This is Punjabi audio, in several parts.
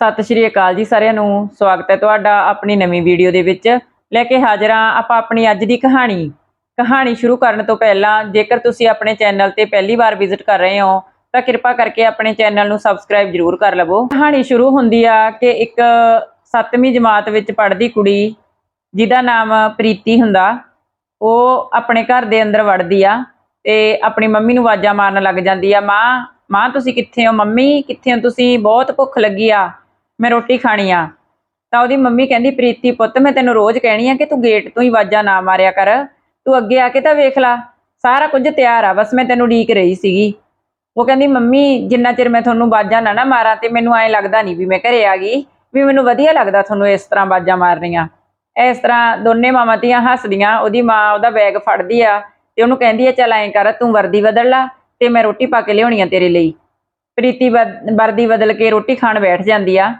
ਸਤਿ ਸ਼੍ਰੀ ਅਕਾਲ ਜੀ ਸਾਰਿਆਂ ਨੂੰ। ਸਵਾਗਤ ਹੈ ਤੁਹਾਡਾ ਆਪਣੀ ਨਵੀਂ ਵੀਡੀਓ ਦੇ ਵਿੱਚ। ਲੈ ਕੇ ਹਾਜ਼ਰ ਹਾਂ ਆਪਾਂ ਆਪਣੀ ਅੱਜ ਦੀ ਕਹਾਣੀ। ਕਹਾਣੀ ਸ਼ੁਰੂ ਕਰਨ ਤੋਂ ਪਹਿਲਾਂ ਜੇਕਰ ਤੁਸੀਂ ਆਪਣੇ ਚੈਨਲ ਤੇ ਪਹਿਲੀ ਵਾਰ ਵਿਜ਼ਿਟ ਕਰ ਰਹੇ ਹੋ, ਤਾਂ ਕਿਰਪਾ ਕਰਕੇ ਆਪਣੇ ਚੈਨਲ ਨੂੰ ਸਬਸਕ੍ਰਾਈਬ ਜ਼ਰੂਰ ਕਰ ਲਵੋ। ਕਹਾਣੀ ਸ਼ੁਰੂ ਹੁੰਦੀ ਆ ਕਿ ਇੱਕ 7ਵੀਂ ਜਮਾਤ ਵਿੱਚ ਪੜ੍ਹਦੀ ਕੁੜੀ, ਜਿਹਦਾ ਨਾਮ ਪ੍ਰੀਤੀ ਹੁੰਦਾ, ਉਹ ਆਪਣੇ ਘਰ ਦੇ ਅੰਦਰ ਵੜਦੀ ਆ ਤੇ ਆਪਣੀ ਮੰਮੀ ਨੂੰ ਆਵਾਜ਼ਾਂ ਮਾਰਨ ਲੱਗ ਜਾਂਦੀ ਆ, ਮਾਂ ਮਾਂ, ਤੁਸੀਂ ਕਿੱਥੇ ਹੋ? ਮੰਮੀ, ਕਿੱਥੇ ਹੋ? ਤੁਸੀਂ ਬਹੁਤ ਭੁੱਖ ਲੱਗੀ ਆ। ਮੈਂ ਰੋਟੀ ਖਾਣੀ ਆ। ਤਾਂ ਉਹਦੀ ਮੰਮੀ ਕਹਿੰਦੀ, ਪ੍ਰੀਤੀ ਪੁੱਤ, ਮੈਂ ਤੈਨੂੰ ਰੋਜ਼ ਕਹਿਣੀ ਆ ਕਿ ਤੂੰ ਗੇਟ ਤੋਂ ਹੀ ਆਵਾਜ਼ਾਂ ਨਾ ਮਾਰਿਆ ਕਰ। ਤੂੰ ਅੱਗੇ ਆ ਕੇ ਤਾਂ ਵੇਖ ਲੈ, ਸਾਰਾ ਕੁਝ ਤਿਆਰ ਆ, ਬਸ ਮੈਂ ਤੈਨੂੰ ਢੀਕ ਰਹੀ ਸੀਗੀ। ਉਹ ਕਹਿੰਦੀ, ਮੰਮੀ, ਜਿੰਨਾ ਚਿਰ ਮੈਂ ਤੁਹਾਨੂੰ ਬਾਜਾਂ ਨਾ ਨਾ ਮਾਰਾਂ ਤੇ ਮੈਨੂੰ ਐਂ ਲੱਗਦਾ ਨਹੀਂ ਵੀ ਮੈਂ ਘਰੇ ਆ ਗਈ, ਵੀ ਮੈਨੂੰ ਵਧੀਆ ਲੱਗਦਾ ਤੁਹਾਨੂੰ ਇਸ ਤਰ੍ਹਾਂ ਬਾਜਾਂ ਮਾਰਨੀਆਂ। ਇਸ ਤਰ੍ਹਾਂ ਦੋਨੇ ਮਾਵਾਂ ਧੀਆਂ ਹੱਸਦੀਆਂ, ਉਹਦੀ ਮਾਂ ਉਹਦਾ ਬੈਗ ਫੜਦੀ ਆ ਤੇ ਉਹਨੂੰ ਕਹਿੰਦੀ ਆ, ਚੱਲ ਐਂ ਕਰ, ਤੂੰ ਵਰਦੀ ਬਦਲ ਲਾ ਤੇ ਮੈਂ ਰੋਟੀ ਪਾ ਕੇ ਲਿਆਉਣੀ ਆ ਤੇਰੇ ਲਈ। ਪ੍ਰੀਤੀ ਵਰਦੀ ਬਦਲ ਕੇ ਰੋਟੀ ਖਾਣ ਬੈਠ ਜਾਂਦੀ ਆ।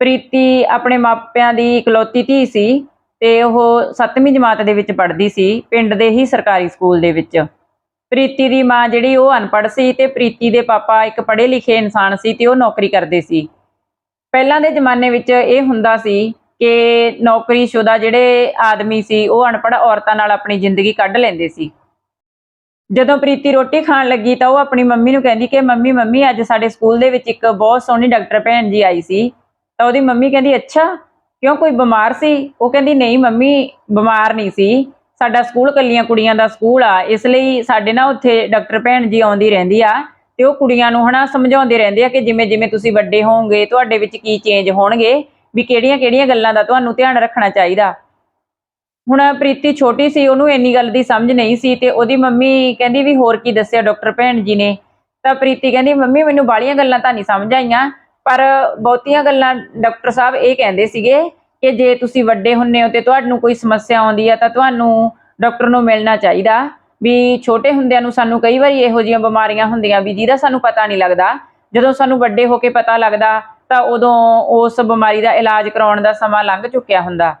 ਪ੍ਰੀਤੀ ਆਪਣੇ ਮਾਪਿਆਂ ਦੀ ਇਕਲੌਤੀ ਧੀ ਸੀ ਤੇ ਉਹ 7ਵੀਂ ਜਮਾਤ ਦੇ ਵਿੱਚ ਪੜ੍ਹਦੀ ਸੀ, ਪਿੰਡ ਦੇ ਹੀ ਸਰਕਾਰੀ ਸਕੂਲ ਦੇ ਵਿੱਚ। ਪ੍ਰੀਤੀ ਦੀ ਮਾਂ ਜਿਹੜੀ ਉਹ ਅਨਪੜ੍ਹ ਸੀ ਤੇ ਪ੍ਰੀਤੀ ਦੇ ਪਾਪਾ ਇੱਕ ਪੜ੍ਹੇ ਲਿਖੇ ਇਨਸਾਨ ਸੀ ਤੇ ਉਹ ਨੌਕਰੀ ਕਰਦੇ ਸੀ। ਪਹਿਲਾਂ ਦੇ ਜ਼ਮਾਨੇ ਵਿੱਚ ਇਹ ਹੁੰਦਾ ਸੀ ਕਿ ਨੌਕਰੀਸ਼ੁਦਾ ਜਿਹੜੇ ਆਦਮੀ ਸੀ, ਉਹ ਅਨਪੜ੍ਹ ਔਰਤਾਂ ਨਾਲ ਆਪਣੀ ਜ਼ਿੰਦਗੀ ਕੱਢ ਲੈਂਦੇ ਸੀ। ਜਦੋਂ ਪ੍ਰੀਤੀ ਰੋਟੀ ਖਾਣ ਲੱਗੀ ਤਾਂ ਉਹ ਆਪਣੀ ਮੰਮੀ ਨੂੰ ਕਹਿੰਦੀ ਕਿ, ਮੰਮੀ ਮੰਮੀ, ਅੱਜ ਸਾਡੇ ਸਕੂਲ ਦੇ ਵਿੱਚ ਇੱਕ ਬਹੁਤ ਸੋਹਣੀ ਡਾਕਟਰ ਭੈਣ ਜੀ ਆਈ ਸੀ। ਤਾਂ ਉਹਦੀ ਮੰਮੀ ਕਹਿੰਦੀ, ਅੱਛਾ, ਕਿਉਂ ਕੋਈ ਬਿਮਾਰ ਸੀ? ਉਹ ਕਹਿੰਦੀ, ਨਹੀਂ ਮੰਮੀ, ਬਿਮਾਰ ਨਹੀਂ ਸੀ। ਸਾਡਾ ਸਕੂਲ ਕੱਲੀਆਂ ਕੁੜੀਆਂ ਦਾ ਸਕੂਲ ਆ। ਇਸ ਲਈ ਸਾਡੇ ਨਾਲ ਉੱਥੇ ਡਾਕਟਰ ਭੈਣ ਜੀ ਆਉਂਦੀ ਰਹਿੰਦੀ ਆ ਤੇ ਉਹ ਕੁੜੀਆਂ ਨੂੰ ਹਨਾ ਸਮਝਾਉਂਦੇ ਰਹਿੰਦੇ ਆ ਕਿ ਜਿਵੇਂ ਜਿਵੇਂ ਤੁਸੀਂ ਵੱਡੇ ਹੋਵੋਗੇ, ਤੁਹਾਡੇ ਵਿੱਚ ਕੀ ਚੇਂਜ ਹੋਣਗੇ, ਵੀ ਕਿਹੜੀਆਂ-ਕਿਹੜੀਆਂ ਗੱਲਾਂ ਦਾ ਤੁਹਾਨੂੰ ਧਿਆਨ ਰੱਖਣਾ ਚਾਹੀਦਾ। ਹੁਣ ਪ੍ਰੀਤੀ ਛੋਟੀ ਸੀ, ਉਹਨੂੰ ਇੰਨੀ ਗੱਲ ਦੀ ਸਮਝ ਨਹੀਂ ਸੀ ਤੇ ਉਹਦੀ ਮੰਮੀ ਕਹਿੰਦੀ ਵੀ ਹੋਰ ਕੀ ਦੱਸਿਆ ਡਾਕਟਰ ਭੈਣ ਜੀ ਨੇ। ਤਾਂ ਪ੍ਰੀਤੀ ਕਹਿੰਦੀ, ਮੰਮੀ, ਮੈਨੂੰ ਬਾਲੀਆਂ ਗੱਲਾਂ ਤਾਂ ਨਹੀਂ ਸਮਝ ਆਈਆਂ। ਪਰ ਬਹੁਤੀਆਂ ਗੱਲਾਂ ਡਾਕਟਰ ਸਾਹਿਬ ਇਹ ਕਹਿੰਦੇ ਸੀਗੇ ਕਿ ਜੇ ਤੁਸੀਂ ਵੱਡੇ ਹੁੰਨੇ ਹੋ ਤੇ ਤੁਹਾਨੂੰ ਕੋਈ ਸਮੱਸਿਆ ਆਉਂਦੀ ਆ ਤਾਂ ਤੁਹਾਨੂੰ ਡਾਕਟਰ ਨੂੰ ਮਿਲਣਾ ਚਾਹੀਦਾ। ਵੀ ਛੋਟੇ ਹੁੰਦਿਆਂ ਨੂੰ ਸਾਨੂੰ ਕਈ ਵਾਰੀ ਇਹੋ ਜਿਹੀਆਂ ਬਿਮਾਰੀਆਂ ਹੁੰਦੀਆਂ ਵੀ ਜਿਹਦਾ ਸਾਨੂੰ ਪਤਾ ਨਹੀਂ ਲੱਗਦਾ। ਜਦੋਂ ਸਾਨੂੰ ਵੱਡੇ ਹੋ ਕੇ ਪਤਾ ਲੱਗਦਾ ਤਾਂ ਉਦੋਂ ਉਸ ਬਿਮਾਰੀ ਦਾ ਇਲਾਜ ਕਰਾਉਣ ਦਾ ਸਮਾਂ ਲੰਘ ਚੁੱਕਿਆ ਹੁੰਦਾ।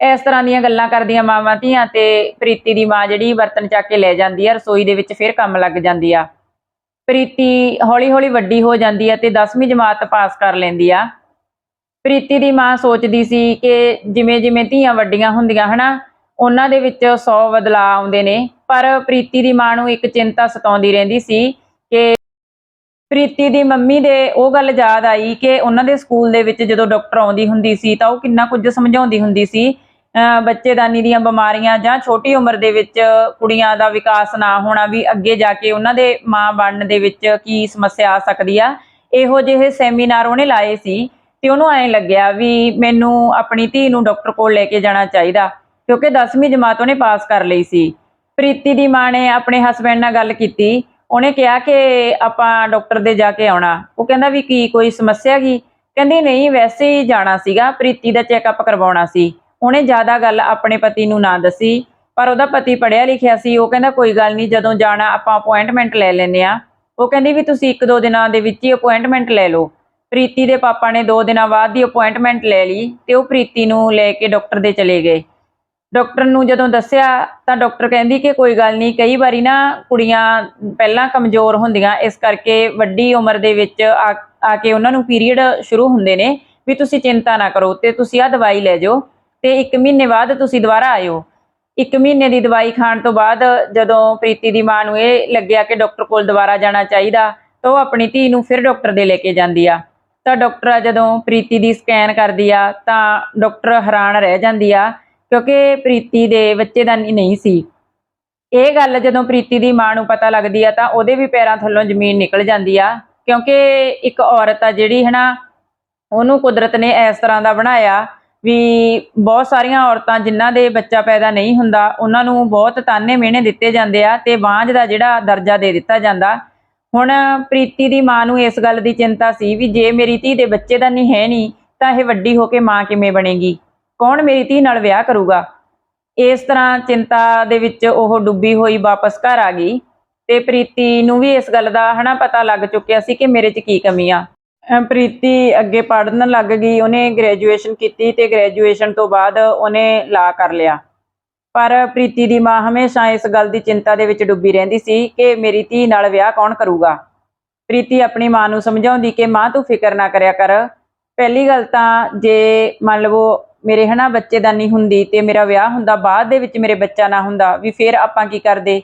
ਇਸ ਤਰ੍ਹਾਂ ਦੀਆਂ ਗੱਲਾਂ ਕਰਦੀਆਂ ਮਾਵਾਂ ਧੀਆਂ ਤੇ ਪ੍ਰੀਤੀ ਦੀ ਮਾਂ ਜਿਹੜੀ ਬਰਤਨ ਚੱਕ ਕੇ ਲੈ ਜਾਂਦੀ ਆ, ਰਸੋਈ ਦੇ ਵਿੱਚ ਫਿਰ ਕੰਮ ਲੱਗ ਜਾਂਦੀ ਆ। ਪ੍ਰੀਤੀ ਹੌਲੀ-ਹੌਲੀ ਵੱਡੀ ਹੋ ਜਾਂਦੀ ਆ ਤੇ 10ਵੀਂ ਜਮਾਤ ਪਾਸ ਕਰ ਲੈਂਦੀ ਆ। ਪ੍ਰੀਤੀ ਦੀ ਮਾਂ ਸੋਚਦੀ ਸੀ ਕਿ ਜਿਵੇਂ-ਜਿਵੇਂ ਧੀਆਂ ਵੱਡੀਆਂ ਹੁੰਦੀਆਂ ਹਨਾ, ਉਹਨਾਂ ਦੇ ਵਿੱਚ 100 ਬਦਲਾਅ ਆਉਂਦੇ ਨੇ, ਪਰ ਪ੍ਰੀਤੀ ਦੀ ਮਾਂ ਨੂੰ ਇੱਕ ਚਿੰਤਾ ਸਤਾਉਂਦੀ ਰਹਿੰਦੀ ਸੀ ਕਿ ਪ੍ਰੀਤੀ ਦੀ ਮੰਮੀ ਦੇ ਉਹ ਗੱਲ ਯਾਦ ਆਈ ਕਿ ਉਹਨਾਂ ਦੇ ਸਕੂਲ ਦੇ ਵਿੱਚ ਜਦੋਂ ਡਾਕਟਰ ਆਉਂਦੀ ਹੁੰਦੀ ਸੀ ਤਾਂ ਉਹ ਕਿੰਨਾ ਕੁਝ ਸਮਝਾਉਂਦੀ ਹੁੰਦੀ ਸੀ ਬੱਚੇਦਾਨੀ ਦੀਆਂ ਬਿਮਾਰੀਆਂ ਜਾਂ ਛੋਟੀ ਉਮਰ ਦੇ ਵਿੱਚ ਕੁੜੀਆਂ ਦਾ ਵਿਕਾਸ ਨਾ ਹੋਣਾ ਵੀ ਅੱਗੇ ਜਾ ਕੇ ਉਹਨਾਂ ਦੇ ਮਾਂ ਬਣਨ ਦੇ ਵਿੱਚ ਕੀ ਸਮੱਸਿਆ ਆ ਸਕਦੀ ਆ। ਇਹੋ ਜਿਹੇ ਸੈਮੀਨਾਰ ਉਹਨੇ ਲਾਏ ਸੀ ਤੇ ਉਹਨੂੰ ਐਂ ਲੱਗਿਆ ਵੀ ਮੈਨੂੰ ਆਪਣੀ ਧੀ ਨੂੰ ਡਾਕਟਰ ਕੋਲ ਲੈ ਕੇ ਜਾਣਾ ਚਾਹੀਦਾ, ਕਿਉਂਕਿ 10ਵੀਂ ਜਮਾਤ ਉਹਨੇ ਪਾਸ ਕਰ ਲਈ ਸੀ। ਪ੍ਰੀਤੀ ਦੀ ਮਾਂ ਨੇ ਆਪਣੇ ਹਸਬੰਡ ਨਾਲ ਗੱਲ ਕੀਤੀ, ਉਹਨੇ ਕਿਹਾ ਕਿ ਆਪਾਂ ਡਾਕਟਰ ਦੇ ਜਾ ਕੇ ਆਉਣਾ। ਉਹ ਕਹਿੰਦਾ ਵੀ ਕੀ ਕੋਈ ਸਮੱਸਿਆ ਕੀ? ਕਹਿੰਦੀ, ਨਹੀਂ, ਵੈਸੇ ਹੀ ਜਾਣਾ ਸੀਗਾ, ਪ੍ਰੀਤੀ ਦਾ ਚੈੱਕਅਪ ਕਰਵਾਉਣਾ ਸੀ। ਉਹਨੇ ਜ਼ਿਆਦਾ ਗੱਲ ਆਪਣੇ ਪਤੀ ਨੂੰ ਨਾ ਦੱਸੀ, ਪਰ ਉਹਦਾ ਪਤੀ ਪੜਿਆ ਲਿਖਿਆ ਸੀ, ਉਹ ਕਹਿੰਦਾ ਕੋਈ ਗੱਲ ਨਹੀਂ, ਜਦੋਂ ਜਾਣਾ ਆਪਾਂ ਅਪਾਇੰਟਮੈਂਟ ਲੈ ਲੈਨੇ ਆ ਉਹ ਕਹਿੰਦੀ ਵੀ ਤੁਸੀਂ ਇੱਕ ਦੋ ਦਿਨਾਂ ਦੇ ਵਿੱਚ ਹੀ ਅਪਾਇੰਟਮੈਂਟ ਲੈ ਲਓ। ਪ੍ਰੀਤੀ ਦੇ ਪਾਪਾ ਨੇ ਦੋ ਦਿਨਾਂ ਬਾਅਦ ਦੀ ਅਪਾਇੰਟਮੈਂਟ ਲੈ ਲਈ ਤੇ ਉਹ ਪ੍ਰੀਤੀ ਨੂੰ ਲੈ ਕੇ ਡਾਕਟਰ ਦੇ ਚਲੇ ਗਏ। ਡਾਕਟਰ ਨੂੰ ਜਦੋਂ ਦੱਸਿਆ ਤਾਂ ਡਾਕਟਰ ਕਹਿੰਦੀ ਕਿ ਕੋਈ ਗੱਲ ਨਹੀਂ, ਕਈ ਵਾਰੀ ਨਾ ਕੁੜੀਆਂ ਪਹਿਲਾਂ ਕਮਜ਼ੋਰ ਹੁੰਦੀਆਂ, ਇਸ ਕਰਕੇ ਵੱਡੀ ਉਮਰ ਦੇ ਵਿੱਚ ਆ ਆ ਕੇ ਉਹਨਾਂ ਨੂੰ ਪੀਰੀਅਡ ਸ਼ੁਰੂ ਹੁੰਦੇ ਨੇ ਵੀ ਤੁਸੀਂ ਚਿੰਤਾ ਨਾ ਕਰੋ ਤੇ ਤੁਸੀਂ ਆ ਦਵਾਈ ਲੈ ਜਾਓ। ਤੇ 1 ਮਹੀਨੇ ਬਾਅਦ ਤੁਸੀਂ ਦੁਬਾਰਾ ਆਇਓ। 1 ਮਹੀਨੇ ਦੀ ਦਵਾਈ ਖਾਣ ਤੋਂ ਬਾਅਦ ਜਦੋਂ ਪ੍ਰੀਤੀ ਦੀ ਮਾਂ ਨੂੰ ਇਹ ਲੱਗਿਆ ਕਿ ਡਾਕਟਰ ਕੋਲ ਦੁਬਾਰਾ ਜਾਣਾ ਚਾਹੀਦਾ, ਤਾਂ ਉਹ ਆਪਣੀ ਧੀ ਨੂੰ ਫਿਰ ਡਾਕਟਰ ਦੇ ਲੈ ਕੇ ਜਾਂਦੀ ਆ। ਤਾਂ ਡਾਕਟਰ ਜਦੋਂ ਪ੍ਰੀਤੀ ਦੀ ਸਕੈਨ ਕਰਦੀ ਆ, ਤਾਂ ਡਾਕਟਰ ਹੈਰਾਨ ਰਹਿ ਜਾਂਦੀ ਆ, ਕਿਉਂਕਿ ਪ੍ਰੀਤੀ ਦੇ ਬੱਚੇ ਦਾ ਨਹੀਂ ਸੀ। ਇਹ ਗੱਲ ਜਦੋਂ ਪ੍ਰੀਤੀ ਦੀ ਮਾਂ ਨੂੰ ਪਤਾ ਲੱਗਦੀ ਆ, ਤਾਂ ਉਹਦੇ ਵੀ ਪੈਰਾਂ ਥੱਲੋਂ ਜ਼ਮੀਨ ਨਿਕਲ ਜਾਂਦੀ ਆ, ਕਿਉਂਕਿ ਇੱਕ ਔਰਤ ਆ ਜਿਹੜੀ ਹਨਾ ਉਹਨੂੰ ਕੁਦਰਤ ਨੇ ਇਸ ਤਰ੍ਹਾਂ ਦਾ ਬਣਾਇਆ ਵੀ ਬਹੁਤ ਸਾਰੀਆਂ ਔਰਤਾਂ ਜਿਨ੍ਹਾਂ ਦੇ ਬੱਚਾ ਪੈਦਾ ਨਹੀਂ ਹੁੰਦਾ, ਉਹਨਾਂ ਨੂੰ ਬਹੁਤ ਤਾਨੇ ਮਿਹਣੇ ਦਿੱਤੇ ਜਾਂਦੇ ਆ ਤੇ ਬਾਂਝ ਦਾ ਜਿਹੜਾ ਦਰਜਾ ਦੇ ਦਿੱਤਾ ਜਾਂਦਾ। ਹੁਣ ਪ੍ਰੀਤੀ ਦੀ ਮਾਂ ਨੂੰ ਇਸ ਗੱਲ ਦੀ ਚਿੰਤਾ ਸੀ ਵੀ ਜੇ ਮੇਰੀ ਧੀ ਦੇ ਬੱਚੇ ਦਾ ਨਹੀਂ ਹੈ ਨਹੀਂ ਤਾਂ ਇਹ ਵੱਡੀ ਹੋ ਕੇ ਮਾਂ ਕਿਵੇਂ ਬਣੇਗੀ? ਕੌਣ ਮੇਰੀ ਧੀ ਨਾਲ ਵਿਆਹ ਕਰੂਗਾ? ਇਸ ਤਰ੍ਹਾਂ ਚਿੰਤਾ ਦੇ ਵਿੱਚ ਉਹ ਡੁੱਬੀ ਹੋਈ ਵਾਪਸ ਘਰ ਆ ਗਈ ਤੇ ਪ੍ਰੀਤੀ ਨੂੰ ਵੀ ਇਸ ਗੱਲ ਦਾ ਹਨਾ ਪਤਾ ਲੱਗ ਚੁੱਕਿਆ ਸੀ ਕਿ ਮੇਰੇ 'ਚ ਕੀ ਕਮੀ ਆ। ਪ੍ਰੀਤੀ ਅੱਗੇ ਪੜ੍ਹਨ ਲੱਗ ਗਈ, ਉਹਨੇ ਗ੍ਰੈਜੂਏਸ਼ਨ ਕੀਤੀ ਤੇ ਗ੍ਰੈਜੂਏਸ਼ਨ ਤੋਂ ਬਾਅਦ ਉਹਨੇ ਲਾ ਕਰ ਲਿਆ। ਪਰ ਪ੍ਰੀਤੀ ਦੀ ਮਾਂ ਹਮੇਸ਼ਾ ਇਸ ਗੱਲ ਦੀ ਚਿੰਤਾ ਦੇ ਵਿੱਚ ਡੁੱਬੀ ਰਹਿੰਦੀ ਸੀ ਕਿ ਮੇਰੀ ਧੀ ਨਾਲ ਵਿਆਹ ਕੌਣ ਕਰੂਗਾ। ਪ੍ਰੀਤੀ ਆਪਣੀ ਮਾਂ ਨੂੰ ਸਮਝਾਉਂਦੀ ਕਿ ਮਾਂ ਤੂੰ ਫਿਕਰ ਨਾ ਕਰਿਆ ਕਰ। ਪਹਿਲੀ ਗੱਲ ਤਾਂ ਜੇ ਮੰਨ ਲਵੋ ਮੇਰੇ ਹਨਾ ਬੱਚੇਦਾਨੀ ਹੁੰਦੀ ਤੇ ਮੇਰਾ ਵਿਆਹ ਹੁੰਦਾ, ਬਾਅਦ ਦੇ ਵਿੱਚ ਮੇਰੇ ਬੱਚਾ ਨਾ ਹੁੰਦਾ, ਵੀ ਫਿਰ ਆਪਾਂ ਕੀ ਕਰਦੇ?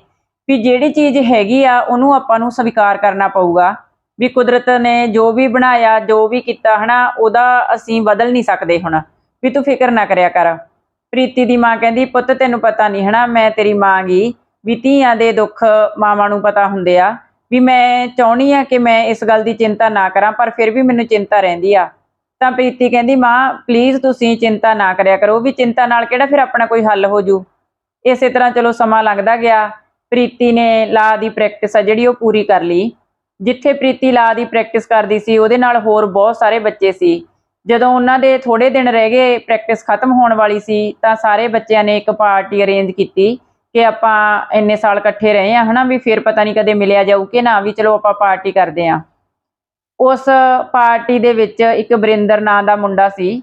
ਵੀ ਜਿਹੜੀ ਚੀਜ਼ ਹੈਗੀ ਆ, ਉਹਨੂੰ ਆਪਾਂ ਨੂੰ ਸਵੀਕਾਰ ਕਰਨਾ ਪਊਗਾ। ਵੀ ਕੁਦਰਤ ਨੇ ਜੋ ਵੀ ਬਣਾਇਆ, ਜੋ ਵੀ ਕੀਤਾ, ਹਨਾ, ਉਹਦਾ ਅਸੀਂ ਬਦਲ ਨਹੀਂ ਸਕਦੇ ਹੁਣ। ਵੀ ਤੂੰ ਫਿਕਰ ਨਾ ਕਰਿਆ ਕਰ। ਪ੍ਰੀਤੀ ਦੀ ਮਾਂ ਕਹਿੰਦੀ, ਪੁੱਤ, ਤੈਨੂੰ ਪਤਾ ਨਹੀਂ, ਹਨਾ, ਮੈਂ ਤੇਰੀ ਮਾਂ ਗਈ ਵੀ ਧੀਆਂ ਦੇ ਦੁੱਖ ਮਾਵਾਂ ਨੂੰ ਪਤਾ ਹੁੰਦੇ ਆ। ਵੀ ਮੈਂ ਚਾਹਣੀ ਆ ਕਿ ਮੈਂ ਇਸ ਗੱਲ ਦੀ ਚਿੰਤਾ ਨਾ ਕਰਾਂ, ਪਰ ਫਿਰ ਵੀ ਮੈਨੂੰ ਚਿੰਤਾ ਰਹਿੰਦੀ ਆ। ਤਾਂ ਪ੍ਰੀਤੀ ਕਹਿੰਦੀ, ਮਾਂ ਪਲੀਜ਼ ਤੁਸੀਂ ਚਿੰਤਾ ਨਾ ਕਰਿਆ ਕਰੋ। ਵੀ ਚਿੰਤਾ ਨਾਲ ਕਿਹੜਾ ਫਿਰ ਆਪਣਾ ਕੋਈ ਹੱਲ ਹੋ ਜੂ? ਇਸੇ ਤਰ੍ਹਾਂ ਚਲੋ ਸਮਾਂ ਲੰਘਦਾ ਗਿਆ। ਪ੍ਰੀਤੀ ਨੇ ਲਾ ਦੀ ਪ੍ਰੈਕਟਿਸ ਆ ਜਿਹੜੀ ਉਹ ਪੂਰੀ ਕਰ ਲਈ। ਜਿੱਥੇ ਪ੍ਰੀਤੀ ਲਾ ਦੀ ਪ੍ਰੈਕਟਿਸ ਕਰਦੀ ਸੀ, ਉਹਦੇ ਨਾਲ ਹੋਰ ਬਹੁਤ ਸਾਰੇ ਬੱਚੇ ਸੀ। ਜਦੋਂ ਉਹਨਾਂ ਦੇ ਥੋੜੇ ਦਿਨ ਰਹਿ ਗਏ ਪ੍ਰੈਕਟਿਸ ਖਤਮ ਹੋਣ ਵਾਲੀ ਸੀ, ਤਾਂ ਸਾਰੇ ਬੱਚਿਆਂ ਨੇ ਇੱਕ ਪਾਰਟੀ ਅਰੇਂਜ ਕੀਤੀ ਕਿ ਆਪਾਂ ਇੰਨੇ ਸਾਲ ਇਕੱਠੇ ਰਹੇ ਆ ਹਨਾ, ਵੀ ਫਿਰ ਪਤਾ ਨਹੀਂ ਕਦੇ ਮਿਲਿਆ ਜਾਊ ਕਿ ਨਾ, ਵੀ ਚਲੋ ਆਪਾਂ ਪਾਰਟੀ ਕਰਦੇ ਆ ਉਸ ਪਾਰਟੀ ਦੇ ਵਿੱਚ ਇੱਕ ਬਰਿੰਦਰ ਨਾਂ ਦਾ ਮੁੰਡਾ ਸੀ।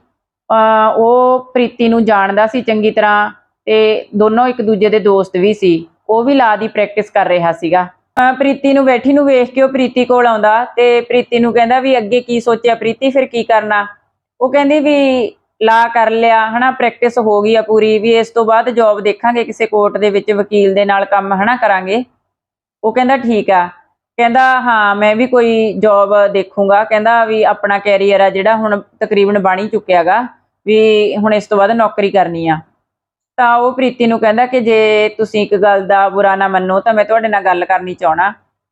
ਉਹ ਪ੍ਰੀਤੀ ਨੂੰ ਜਾਣਦਾ ਸੀ ਚੰਗੀ ਤਰ੍ਹਾਂ ਤੇ ਦੋਨੋਂ ਇੱਕ ਦੂਜੇ ਦੇ ਦੋਸਤ ਵੀ ਸੀ। ਉਹ ਵੀ ਲਾ ਦੀ ਪ੍ਰੈਕਟਿਸ ਕਰ ਰਿਹਾ ਸੀਗਾ। ਪ੍ਰੀਤੀ ਨੂੰ ਬੈਠੀ ਨੂੰ ਵੇਖ ਕੇ ਉਹ ਪ੍ਰੀਤੀ ਕੋਲ ਆਉਂਦਾ ਤੇ ਪ੍ਰੀਤੀ ਨੂੰ ਕਹਿੰਦਾ ਵੀ ਅੱਗੇ ਕੀ ਸੋਚਿਆ ਪ੍ਰੀਤੀ, ਫਿਰ ਕੀ ਕਰਨਾ? ਉਹ ਕਹਿੰਦੀ ਵੀ ਲਾ ਕਰ ਲਿਆ, ਹਨਾ ਪ੍ਰੈਕਟਿਸ ਹੋ ਗਈ ਆ ਪੂਰੀ ਵੀ ਇਸ ਤੋਂ ਬਾਅਦ ਜੌਬ ਦੇਖਾਂਗੇ, ਕਿਸੇ ਕੋਰਟ ਦੇ ਵਿੱਚ ਵਕੀਲ ਦੇ ਨਾਲ ਕੰਮ, ਹਨਾ, ਕਰਾਂਗੇ। ਉਹ ਕਹਿੰਦਾ ਠੀਕ ਆ। ਕਹਿੰਦਾ, ਹਾਂ, ਮੈਂ ਵੀ ਕੋਈ ਜੌਬ ਦੇਖੂੰਗਾ। ਕਹਿੰਦਾ ਵੀ ਆਪਣਾ ਕੈਰੀਅਰ ਆ ਜਿਹੜਾ ਹੁਣ ਤਕਰੀਬਨ ਬਣ ਹੀ ਚੁੱਕਿਆਗਾ ਵੀ ਹੁਣ ਇਸ ਤੋਂ ਬਾਅਦ ਨੌਕਰੀ ਕਰਨੀ ਆ। ਤਾਂ ਉਹ ਪ੍ਰੀਤੀ ਨੂੰ ਕਹਿੰਦਾ ਕਿ ਜੇ ਤੁਸੀਂ ਇੱਕ ਗੱਲ ਦਾ ਬੁਰਾ ਨਾ ਮੰਨੋ ਤਾਂ ਮੈਂ ਤੁਹਾਡੇ ਨਾਲ ਗੱਲ ਕਰਨੀ ਚਾਹਣਾ।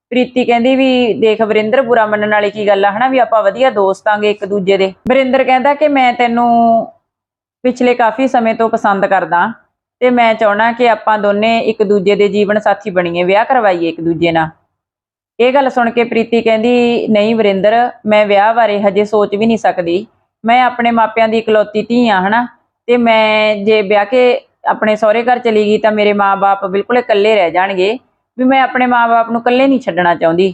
ਪ੍ਰੀਤੀ ਕਹਿੰਦੀ ਵੀ ਦੇਖ ਵਰਿੰਦਰ ਬੁਰਾ ਮੰਨਣ ਵਾਲੀ ਕੀ ਗੱਲ ਆ, ਹਨਾ? ਵੀ ਆਪਾਂ ਵਧੀਆ ਦੋਸਤ ਆਂਗੇ ਇੱਕ ਦੂਜੇ ਦੇ। ਵਰਿੰਦਰ ਕਹਿੰਦਾ ਕਿ ਮੈਂ ਤੈਨੂੰ ਪਿਛਲੇ ਕਾਫੀ ਸਮੇਂ ਤੋਂ ਪਸੰਦ ਕਰਦਾ ਤੇ ਮੈਂ ਚਾਹਣਾ ਕਿ ਆਪਾਂ ਦੋਨੇ ਇੱਕ ਦੂਜੇ ਦੇ ਜੀਵਨ ਸਾਥੀ ਬਣੀਏ, ਵਿਆਹ ਕਰਵਾਈਏ ਇੱਕ ਦੂਜੇ ਨਾਲ। ਇਹ ਗੱਲ ਸੁਣ ਕੇ ਪ੍ਰੀਤੀ ਕਹਿੰਦੀ, ਨਹੀਂ ਵਰਿੰਦਰ, ਮੈਂ ਵਿਆਹ ਬਾਰੇ ਹਜੇ ਸੋਚ ਵੀ ਨਹੀਂ ਸਕਦੀ। ਮੈਂ ਆਪਣੇ ਮਾਪਿਆਂ ਦੀ ਇਕਲੌਤੀ ਧੀ ਆ, ਹਨਾ? ਤੇ ਮੈਂ ਜੇ ਵਿਆਹ ਕੇ ਆਪਣੇ ਸਹੁਰੇ ਘਰ ਚਲੀ ਗਈ ਤਾਂ ਮੇਰੇ ਮਾਪੇ ਬਿਲਕੁਲ ਇਕੱਲੇ ਰਹਿ ਜਾਣਗੇ ਵੀ ਮੈਂ ਆਪਣੇ ਮਾਪੇ ਨੂੰ ਇਕੱਲੇ ਨਹੀਂ ਛੱਡਣਾ ਚਾਹੁੰਦੀ।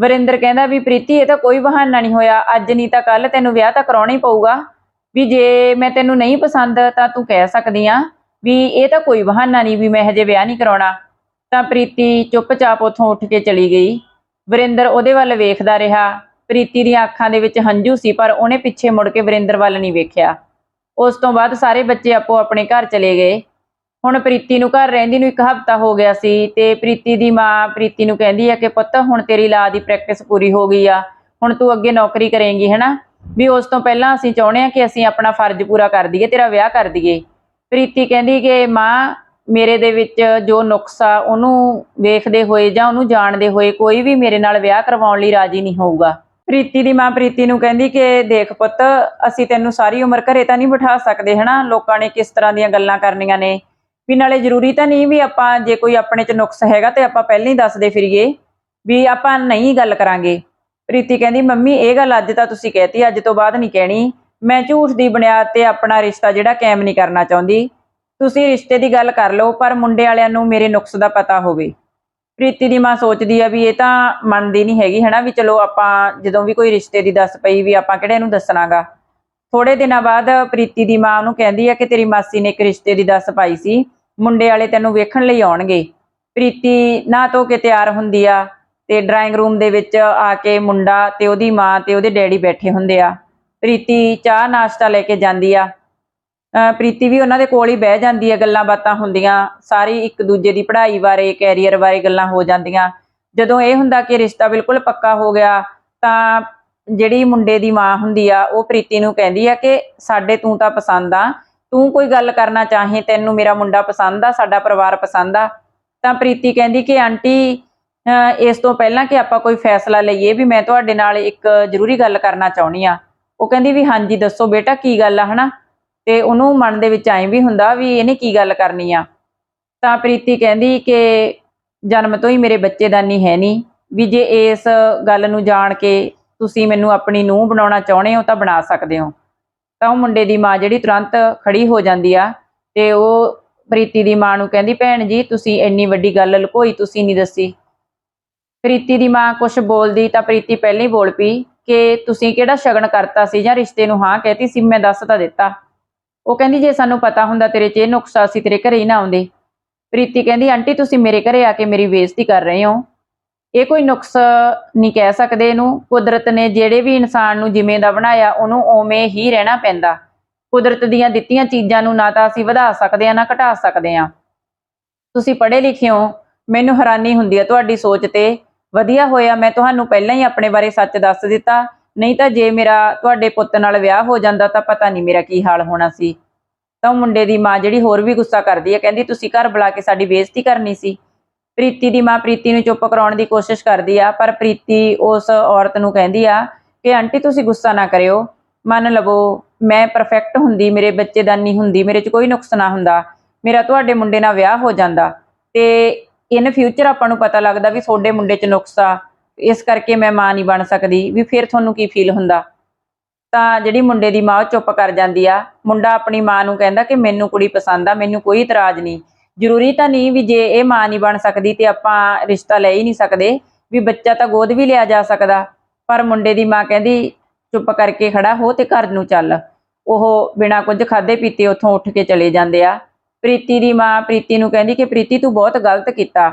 ਵਰਿੰਦਰ ਕਹਿੰਦਾ ਵੀ ਪ੍ਰੀਤੀ, ਇਹ ਤਾਂ ਕੋਈ ਬਹਾਨਾ ਨਹੀਂ ਹੋਇਆ। ਅੱਜ ਨਹੀਂ ਤਾਂ ਕੱਲ ਤੈਨੂੰ ਵਿਆਹ ਤਾਂ ਕਰਾਉਣਾ ਹੀ ਪਊਗਾ। ਵੀ ਜੇ ਮੈਂ ਤੈਨੂੰ ਨਹੀਂ ਪਸੰਦ ਤਾਂ ਤੂੰ ਕਹਿ ਸਕਦੀ ਆ ਵੀ ਇਹ ਤਾਂ ਕੋਈ ਬਹਾਨਾ ਨਹੀਂ ਵੀ ਮੈਂ ਹਜੇ ਵਿਆਹ ਨਹੀਂ ਕਰਾਉਣਾ। ਤਾਂ ਪ੍ਰੀਤੀ ਚੁੱਪਚਾਪ ਉੱਥੋਂ ਉੱਠ ਕੇ ਚਲੀ ਗਈ। ਵਰਿੰਦਰ ਉਹਦੇ ਵੱਲ ਵੇਖਦਾ ਰਿਹਾ। ਪ੍ਰੀਤੀ ਦੀਆਂ ਅੱਖਾਂ ਦੇ ਵਿੱਚ ਹੰਝੂ ਸੀ, ਪਰ ਉਹਨੇ ਪਿੱਛੇ ਮੁੜ ਕੇ ਵਰਿੰਦਰ ਵੱਲ ਨਹੀਂ ਵੇਖਿਆ। ਉਸ ਤੋਂ ਬਾਅਦ ਸਾਰੇ ਬੱਚੇ ਆਪੋ ਆਪਣੇ ਘਰ ਚਲੇ ਗਏ। ਹੁਣ ਪ੍ਰੀਤੀ ਨੂੰ ਘਰ ਰਹਿੰਦੀ ਨੂੰ ਇੱਕ ਹਫ਼ਤਾ ਹੋ ਗਿਆ ਸੀ ਤੇ ਪ੍ਰੀਤੀ ਦੀ ਮਾਂ ਪ੍ਰੀਤੀ ਨੂੰ ਕਹਿੰਦੀ ਆ ਕਿ ਪੁੱਤ, ਹੁਣ ਤੇਰੀ ਲਾ ਦੀ ਪ੍ਰੈਕਟਿਸ ਪੂਰੀ ਹੋ ਗਈ ਆ। ਹੁਣ ਤੂੰ ਅੱਗੇ ਨੌਕਰੀ ਕਰੇਂਗੀ, ਹੈਨਾ? ਵੀ ਉਸ ਤੋਂ ਪਹਿਲਾਂ ਅਸੀਂ ਚਾਹੁੰਦੇ ਆ ਕਿ ਅਸੀਂ ਆਪਣਾ ਫਰਜ਼ ਪੂਰਾ ਕਰ ਦਈਏ, ਤੇਰਾ ਵਿਆਹ ਕਰ ਦਈਏ। ਪ੍ਰੀਤੀ ਕਹਿੰਦੀ ਕਿ ਮਾਂ, ਮੇਰੇ ਦੇ ਵਿੱਚ ਜੋ ਨੁਕਸ ਆ, ਉਹਨੂੰ ਵੇਖਦੇ ਹੋਏ ਜਾਂ ਉਹਨੂੰ ਜਾਣਦੇ ਹੋਏ ਕੋਈ ਵੀ ਮੇਰੇ ਨਾਲ ਵਿਆਹ ਕਰਵਾਉਣ ਲਈ ਰਾਜੀ ਨਹੀਂ ਹੋਊਗਾ। ਪ੍ਰੀਤੀ ਦੀ ਮਾਂ ਪ੍ਰੀਤੀ ਨੂੰ ਕਹਿੰਦੀ ਕਿ ਦੇਖ ਪੁੱਤ, ਅਸੀਂ ਤੈਨੂੰ ਸਾਰੀ ਉਮਰ ਘਰੇ ਤਾਂ ਨਹੀਂ ਬਿਠਾ ਸਕਦੇ, ਹਨਾ? ਲੋਕਾਂ ਨੇ ਕਿਸ ਤਰ੍ਹਾਂ ਦੀਆਂ ਗੱਲਾਂ ਕਰਨੀਆਂ ਨੇ। ਵੀ ਨਾਲੇ ਜ਼ਰੂਰੀ ਤਾਂ ਨਹੀਂ ਵੀ ਆਪਾਂ ਜੇ ਕੋਈ ਆਪਣੇ 'ਚ ਨੁਕਸ ਹੈਗਾ ਤੇ ਆਪਾਂ ਪਹਿਲਾਂ ਹੀ ਦੱਸਦੇ ਫਿਰੀਏ ਵੀ ਆਪਾਂ ਨਹੀਂ ਗੱਲ ਕਰਾਂਗੇ। ਪ੍ਰੀਤੀ ਕਹਿੰਦੀ, ਮੰਮੀ, ਇਹ ਗੱਲ ਅੱਜ ਤਾਂ ਤੁਸੀਂ ਕਹਿਤੀ, ਅੱਜ ਤੋਂ ਬਾਅਦ ਨਹੀਂ ਕਹਿਣੀ। ਮੈਂ ਝੂਠ ਦੀ ਬੁਨਿਆਦ ਤੇ ਆਪਣਾ ਰਿਸ਼ਤਾ ਜਿਹੜਾ ਕਾਇਮ ਨਹੀਂ ਕਰਨਾ ਚਾਹੁੰਦੀ। ਤੁਸੀਂ ਰਿਸ਼ਤੇ ਦੀ ਗੱਲ ਕਰ ਲਓ, ਪਰ ਮੁੰਡੇ ਵਾਲਿਆਂ ਨੂੰ ਮੇਰੇ ਨੁਕਸ ਦਾ ਪਤਾ ਹੋਵੇ। ਪ੍ਰੀਤੀ ਦੀ ਮਾਂ ਸੋਚਦੀ ਆ ਵੀ ਇਹ ਤਾਂ ਮੰਨਦੀ ਨਹੀਂ ਹੈਗੀ, ਹਨਾ, ਵੀ ਚਲੋ ਆਪਾਂ ਜਦੋਂ ਵੀ ਕੋਈ ਰਿਸ਼ਤੇ ਦੀ ਦੱਸ ਪਈ ਵੀ ਆਪਾਂ ਕਿਹੜੇ ਨੂੰ ਦੱਸਣਾਗਾ। ਥੋੜੇ ਦਿਨਾਂ ਬਾਅਦ ਪ੍ਰੀਤੀ ਦੀ ਮਾਂ ਉਹਨੂੰ ਕਹਿੰਦੀ ਆ ਕਿ ਤੇਰੀ ਮਾਸੀ ਨੇ ਇੱਕ ਰਿਸ਼ਤੇ ਦੀ ਦੱਸ ਪਾਈ ਸੀ, ਮੁੰਡੇ ਵਾਲੇ ਤੈਨੂੰ ਵੇਖਣ ਲਈ ਆਉਣਗੇ। ਪ੍ਰੀਤੀ ਨਾ ਧੋ ਕੇ ਤਿਆਰ ਹੁੰਦੀ ਆ ਤੇ ਡਰਾਇੰਗ ਰੂਮ ਦੇ ਵਿੱਚ ਆ ਕੇ ਮੁੰਡਾ ਤੇ ਉਹਦੀ ਮਾਂ ਤੇ ਉਹਦੇ ਡੈਡੀ ਬੈਠੇ ਹੁੰਦੇ ਆ। ਪ੍ਰੀਤੀ ਚਾਹ ਨਾਸ਼ਤਾ ਲੈ ਕੇ ਜਾਂਦੀ ਆ। ਪ੍ਰੀਤੀ ਵੀ ਉਹਨਾਂ ਦੇ ਕੋਲ ਹੀ ਬਹਿ ਜਾਂਦੀ ਹੈ, ਗੱਲਾਂ ਬਾਤਾਂ ਹੁੰਦੀਆਂ, ਸਾਰੀ ਇੱਕ ਦੂਜੇ ਦੀ ਪੜ੍ਹਾਈ ਬਾਰੇ ਕੈਰੀਅਰ ਬਾਰੇ ਗੱਲਾਂ ਹੋ ਜਾਂਦੀਆਂ। ਜਦੋਂ ਇਹ ਹੁੰਦਾ ਕਿ ਰਿਸ਼ਤਾ ਬਿਲਕੁਲ ਪੱਕਾ ਹੋ ਗਿਆ, ਤਾਂ ਜਿਹੜੀ ਮੁੰਡੇ ਦੀ ਮਾਂ ਹੁੰਦੀ ਆ, ਉਹ ਪ੍ਰੀਤੀ ਨੂੰ ਕਹਿੰਦੀ ਆ ਕਿ ਸਾਡੇ ਤੂੰ ਤਾਂ ਪਸੰਦ ਆ, ਤੂੰ ਕੋਈ ਗੱਲ ਕਰਨਾ ਚਾਹੇ, ਤੈਨੂੰ ਮੇਰਾ ਮੁੰਡਾ ਪਸੰਦ ਆ, ਸਾਡਾ ਪਰਿਵਾਰ ਪਸੰਦ ਆ। ਤਾਂ ਪ੍ਰੀਤੀ ਕਹਿੰਦੀ ਕਿ ਆਂਟੀ ਇਸ ਤੋਂ ਪਹਿਲਾਂ ਕਿ ਆਪਾਂ ਕੋਈ ਫੈਸਲਾ ਲਈਏ ਵੀ ਮੈਂ ਤੁਹਾਡੇ ਨਾਲ ਇੱਕ ਜ਼ਰੂਰੀ ਗੱਲ ਕਰਨਾ ਚਾਹੁੰਦੀ ਆ। ਉਹ ਕਹਿੰਦੀ ਵੀ ਹਾਂਜੀ, ਦੱਸੋ ਬੇਟਾ ਕੀ ਗੱਲ ਆ, ਹਨਾ? ਤੇ ਉਹਨੂੰ ਮਨ ਦੇ ਵਿੱਚ ਐਂ ਵੀ ਹੁੰਦਾ ਵੀ ਇਹਨੇ ਕੀ ਗੱਲ ਕਰਨੀ ਆ। ਤਾਂ ਪ੍ਰੀਤੀ ਕਹਿੰਦੀ ਕਿ ਜਨਮ ਤੋਂ ਹੀ ਮੇਰੇ ਬੱਚੇਦਾਨੀ ਹੈ ਨਹੀਂ ਵੀ ਜੇ ਇਸ ਗੱਲ ਨੂੰ ਜਾਣ ਕੇ ਤੁਸੀਂ ਮੈਨੂੰ ਆਪਣੀ ਨੂੰਹ ਬਣਾਉਣਾ ਚਾਹੁੰਦੇ ਹੋ ਤਾਂ ਬਣਾ ਸਕਦੇ ਹੋ। ਤਾਂ ਉਹ ਮੁੰਡੇ ਦੀ ਮਾਂ ਜਿਹੜੀ ਤੁਰੰਤ ਖੜੀ ਹੋ ਜਾਂਦੀ ਆ ਤੇ ਉਹ ਪ੍ਰੀਤੀ ਦੀ ਮਾਂ ਨੂੰ ਕਹਿੰਦੀ, ਭੈਣ ਜੀ, ਤੁਸੀਂ ਇੰਨੀ ਵੱਡੀ ਗੱਲ ਲੁਕੋਈ ਤੁਸੀਂ ਨਹੀਂ ਦੱਸੀ। ਪ੍ਰੀਤੀ ਦੀ ਮਾਂ ਕੁਝ ਬੋਲਦੀ ਤਾਂ ਪ੍ਰੀਤੀ ਪਹਿਲਾਂ ਹੀ ਬੋਲ ਪਈ ਕਿ ਤੁਸੀਂ ਕਿਹੜਾ ਸ਼ਗਨ ਕਰਤਾ ਸੀ ਜਾਂ ਰਿਸ਼ਤੇ ਨੂੰ ਹਾਂ ਕਹਿਤੀ ਸੀ, ਮੈਂ ਦੱਸ ਤਾਂ ਦਿੱਤਾ। ਉਹ ਕਹਿੰਦੀ, ਜੇ ਸਾਨੂੰ ਪਤਾ ਹੁੰਦਾ ਤੇਰੇ 'ਚ ਇਹ ਨੁਕਸਾ ਸੀ ਤੇਰੇ ਘਰੇ ਹੀ ਨਾ ਆਉਂਦੇ। ਪ੍ਰੀਤੀ ਕਹਿੰਦੀ, ਆਂਟੀ, ਤੁਸੀਂ ਮੇਰੇ ਘਰੇ ਆ ਕੇ ਮੇਰੀ ਬੇਇੱਜ਼ਤੀ ਕਰ ਰਹੇ ਹੋ। ਇਹ ਕੋਈ ਨੁਕਸ ਨਹੀਂ ਕਹਿ ਸਕਦੇ ਇਹਨੂੰ। ਕੁਦਰਤ ਨੇ ਜਿਹੜੇ ਵੀ ਇਨਸਾਨ ਨੂੰ ਜਿਵੇਂ ਦਾ ਬਣਾਇਆ, ਉਹਨੂੰ ਉਵੇਂ ਹੀ ਰਹਿਣਾ ਪੈਂਦਾ। ਕੁਦਰਤ ਦੀਆਂ ਦਿੱਤੀਆਂ ਚੀਜ਼ਾਂ ਨੂੰ ਨਾ ਤਾਂ ਅਸੀਂ ਵਧਾ ਸਕਦੇ ਆ ਨਾ ਘਟਾ ਸਕਦੇ ਆ ਤੁਸੀਂ ਪੜ੍ਹੇ ਲਿਖੇ ਹੋ। ਮੈਨੂੰ ਹੈਰਾਨੀ ਹੁੰਦੀ ਹੈ ਤੁਹਾਡੀ ਸੋਚ ਤੇ। ਵਧੀਆ ਹੋਇਆ, ਮੈਂ ਤੁਹਾਨੂੰ ਪਹਿਲਾਂ ਹੀ ਆਪਣੇ ਬਾਰੇ ਸੱਚ ਦੱਸ ਦਿੱਤਾ। ਨਹੀਂ ਤਾਂ ਜੇ ਮੇਰਾ ਤੁਹਾਡੇ ਪੁੱਤ ਨਾਲ ਵਿਆਹ ਹੋ ਜਾਂਦਾ ਤਾਂ ਪਤਾ ਨਹੀਂ ਮੇਰਾ ਕੀ ਹਾਲ ਹੋਣਾ ਸੀ। ਤਾਂ ਉਹ ਮੁੰਡੇ ਦੀ ਮਾਂ ਜਿਹੜੀ ਹੋਰ ਵੀ ਗੁੱਸਾ ਕਰਦੀ ਹੈ, ਕਹਿੰਦੀ, ਤੁਸੀਂ ਘਰ ਬੁਲਾ ਕੇ ਸਾਡੀ ਬੇਇੱਜ਼ਤੀ ਕਰਨੀ ਸੀ। ਪ੍ਰੀਤੀ ਦੀ ਮਾਂ ਪ੍ਰੀਤੀ ਨੂੰ ਚੁੱਪ ਕਰਾਉਣ ਦੀ ਕੋਸ਼ਿਸ਼ ਕਰਦੀ ਆ, ਪਰ ਪ੍ਰੀਤੀ ਉਸ ਔਰਤ ਨੂੰ ਕਹਿੰਦੀ ਆ ਕਿ, ਆਂਟੀ, ਤੁਸੀਂ ਗੁੱਸਾ ਨਾ ਕਰਿਓ। ਮੰਨ ਲਵੋ, ਮੈਂ ਪਰਫੈਕਟ ਹੁੰਦੀ, ਮੇਰੇ ਬੱਚੇਦਾਨੀ ਹੁੰਦੀ, ਮੇਰੇ 'ਚ ਕੋਈ ਨੁਕਸ ਨਾ ਹੁੰਦਾ। ਮੇਰਾ ਤੁਹਾਡੇ ਮੁੰਡੇ ਨਾਲ ਵਿਆਹ ਹੋ ਜਾਂਦਾ ਤੇ ਇਨ ਫਿਊਚਰ ਆਪਾਂ ਨੂੰ ਪਤਾ ਲੱਗਦਾ ਵੀ ਤੁਹਾਡੇ ਮੁੰਡੇ 'ਚ ਨੁਕਸ ਆ। ਇਸ ਕਰਕੇ ਮੈਂ ਮਾਂ ਨਹੀਂ ਬਣ ਸਕਦੀ, ਵੀ ਫਿਰ ਤੁਹਾਨੂੰ ਕੀ ਫੀਲ ਹੁੰਦਾ? ਤਾਂ ਜਿਹੜੀ ਮੁੰਡੇ ਦੀ ਮਾਂ ਉਹ ਚੁੱਪ ਕਰ ਜਾਂਦੀ ਆ। ਮੁੰਡਾ ਆਪਣੀ ਮਾਂ ਨੂੰ ਕਹਿੰਦਾ ਕਿ ਮੈਨੂੰ ਕੁੜੀ ਪਸੰਦ ਆ, ਮੈਨੂੰ ਕੋਈ ਇਤਰਾਜ਼ ਨਹੀਂ। ਜ਼ਰੂਰੀ ਤਾਂ ਨਹੀਂ ਵੀ ਜੇ ਇਹ ਮਾਂ ਨਹੀਂ ਬਣ ਸਕਦੀ ਤੇ ਆਪਾਂ ਰਿਸ਼ਤਾ ਲੈ ਹੀ ਨਹੀਂ ਸਕਦੇ, ਵੀ ਬੱਚਾ ਤਾਂ ਗੋਦ ਵੀ ਲਿਆ ਜਾ ਸਕਦਾ। ਪਰ ਮੁੰਡੇ ਦੀ ਮਾਂ ਕਹਿੰਦੀ, ਚੁੱਪ ਕਰਕੇ ਖੜਾ ਹੋ ਤੇ ਘਰ ਨੂੰ ਚੱਲ। ਉਹ ਬਿਨਾਂ ਕੁਝ ਖਾਦੇ ਪੀਤੇ ਉੱਥੋਂ ਉੱਠ ਕੇ ਚਲੇ ਜਾਂਦੇ ਆ। ਪ੍ਰੀਤੀ ਦੀ ਮਾਂ ਪ੍ਰੀਤੀ ਨੂੰ ਕਹਿੰਦੀ ਕਿ, ਪ੍ਰੀਤੀ ਤੂੰ ਬਹੁਤ ਗਲਤ ਕੀਤਾ।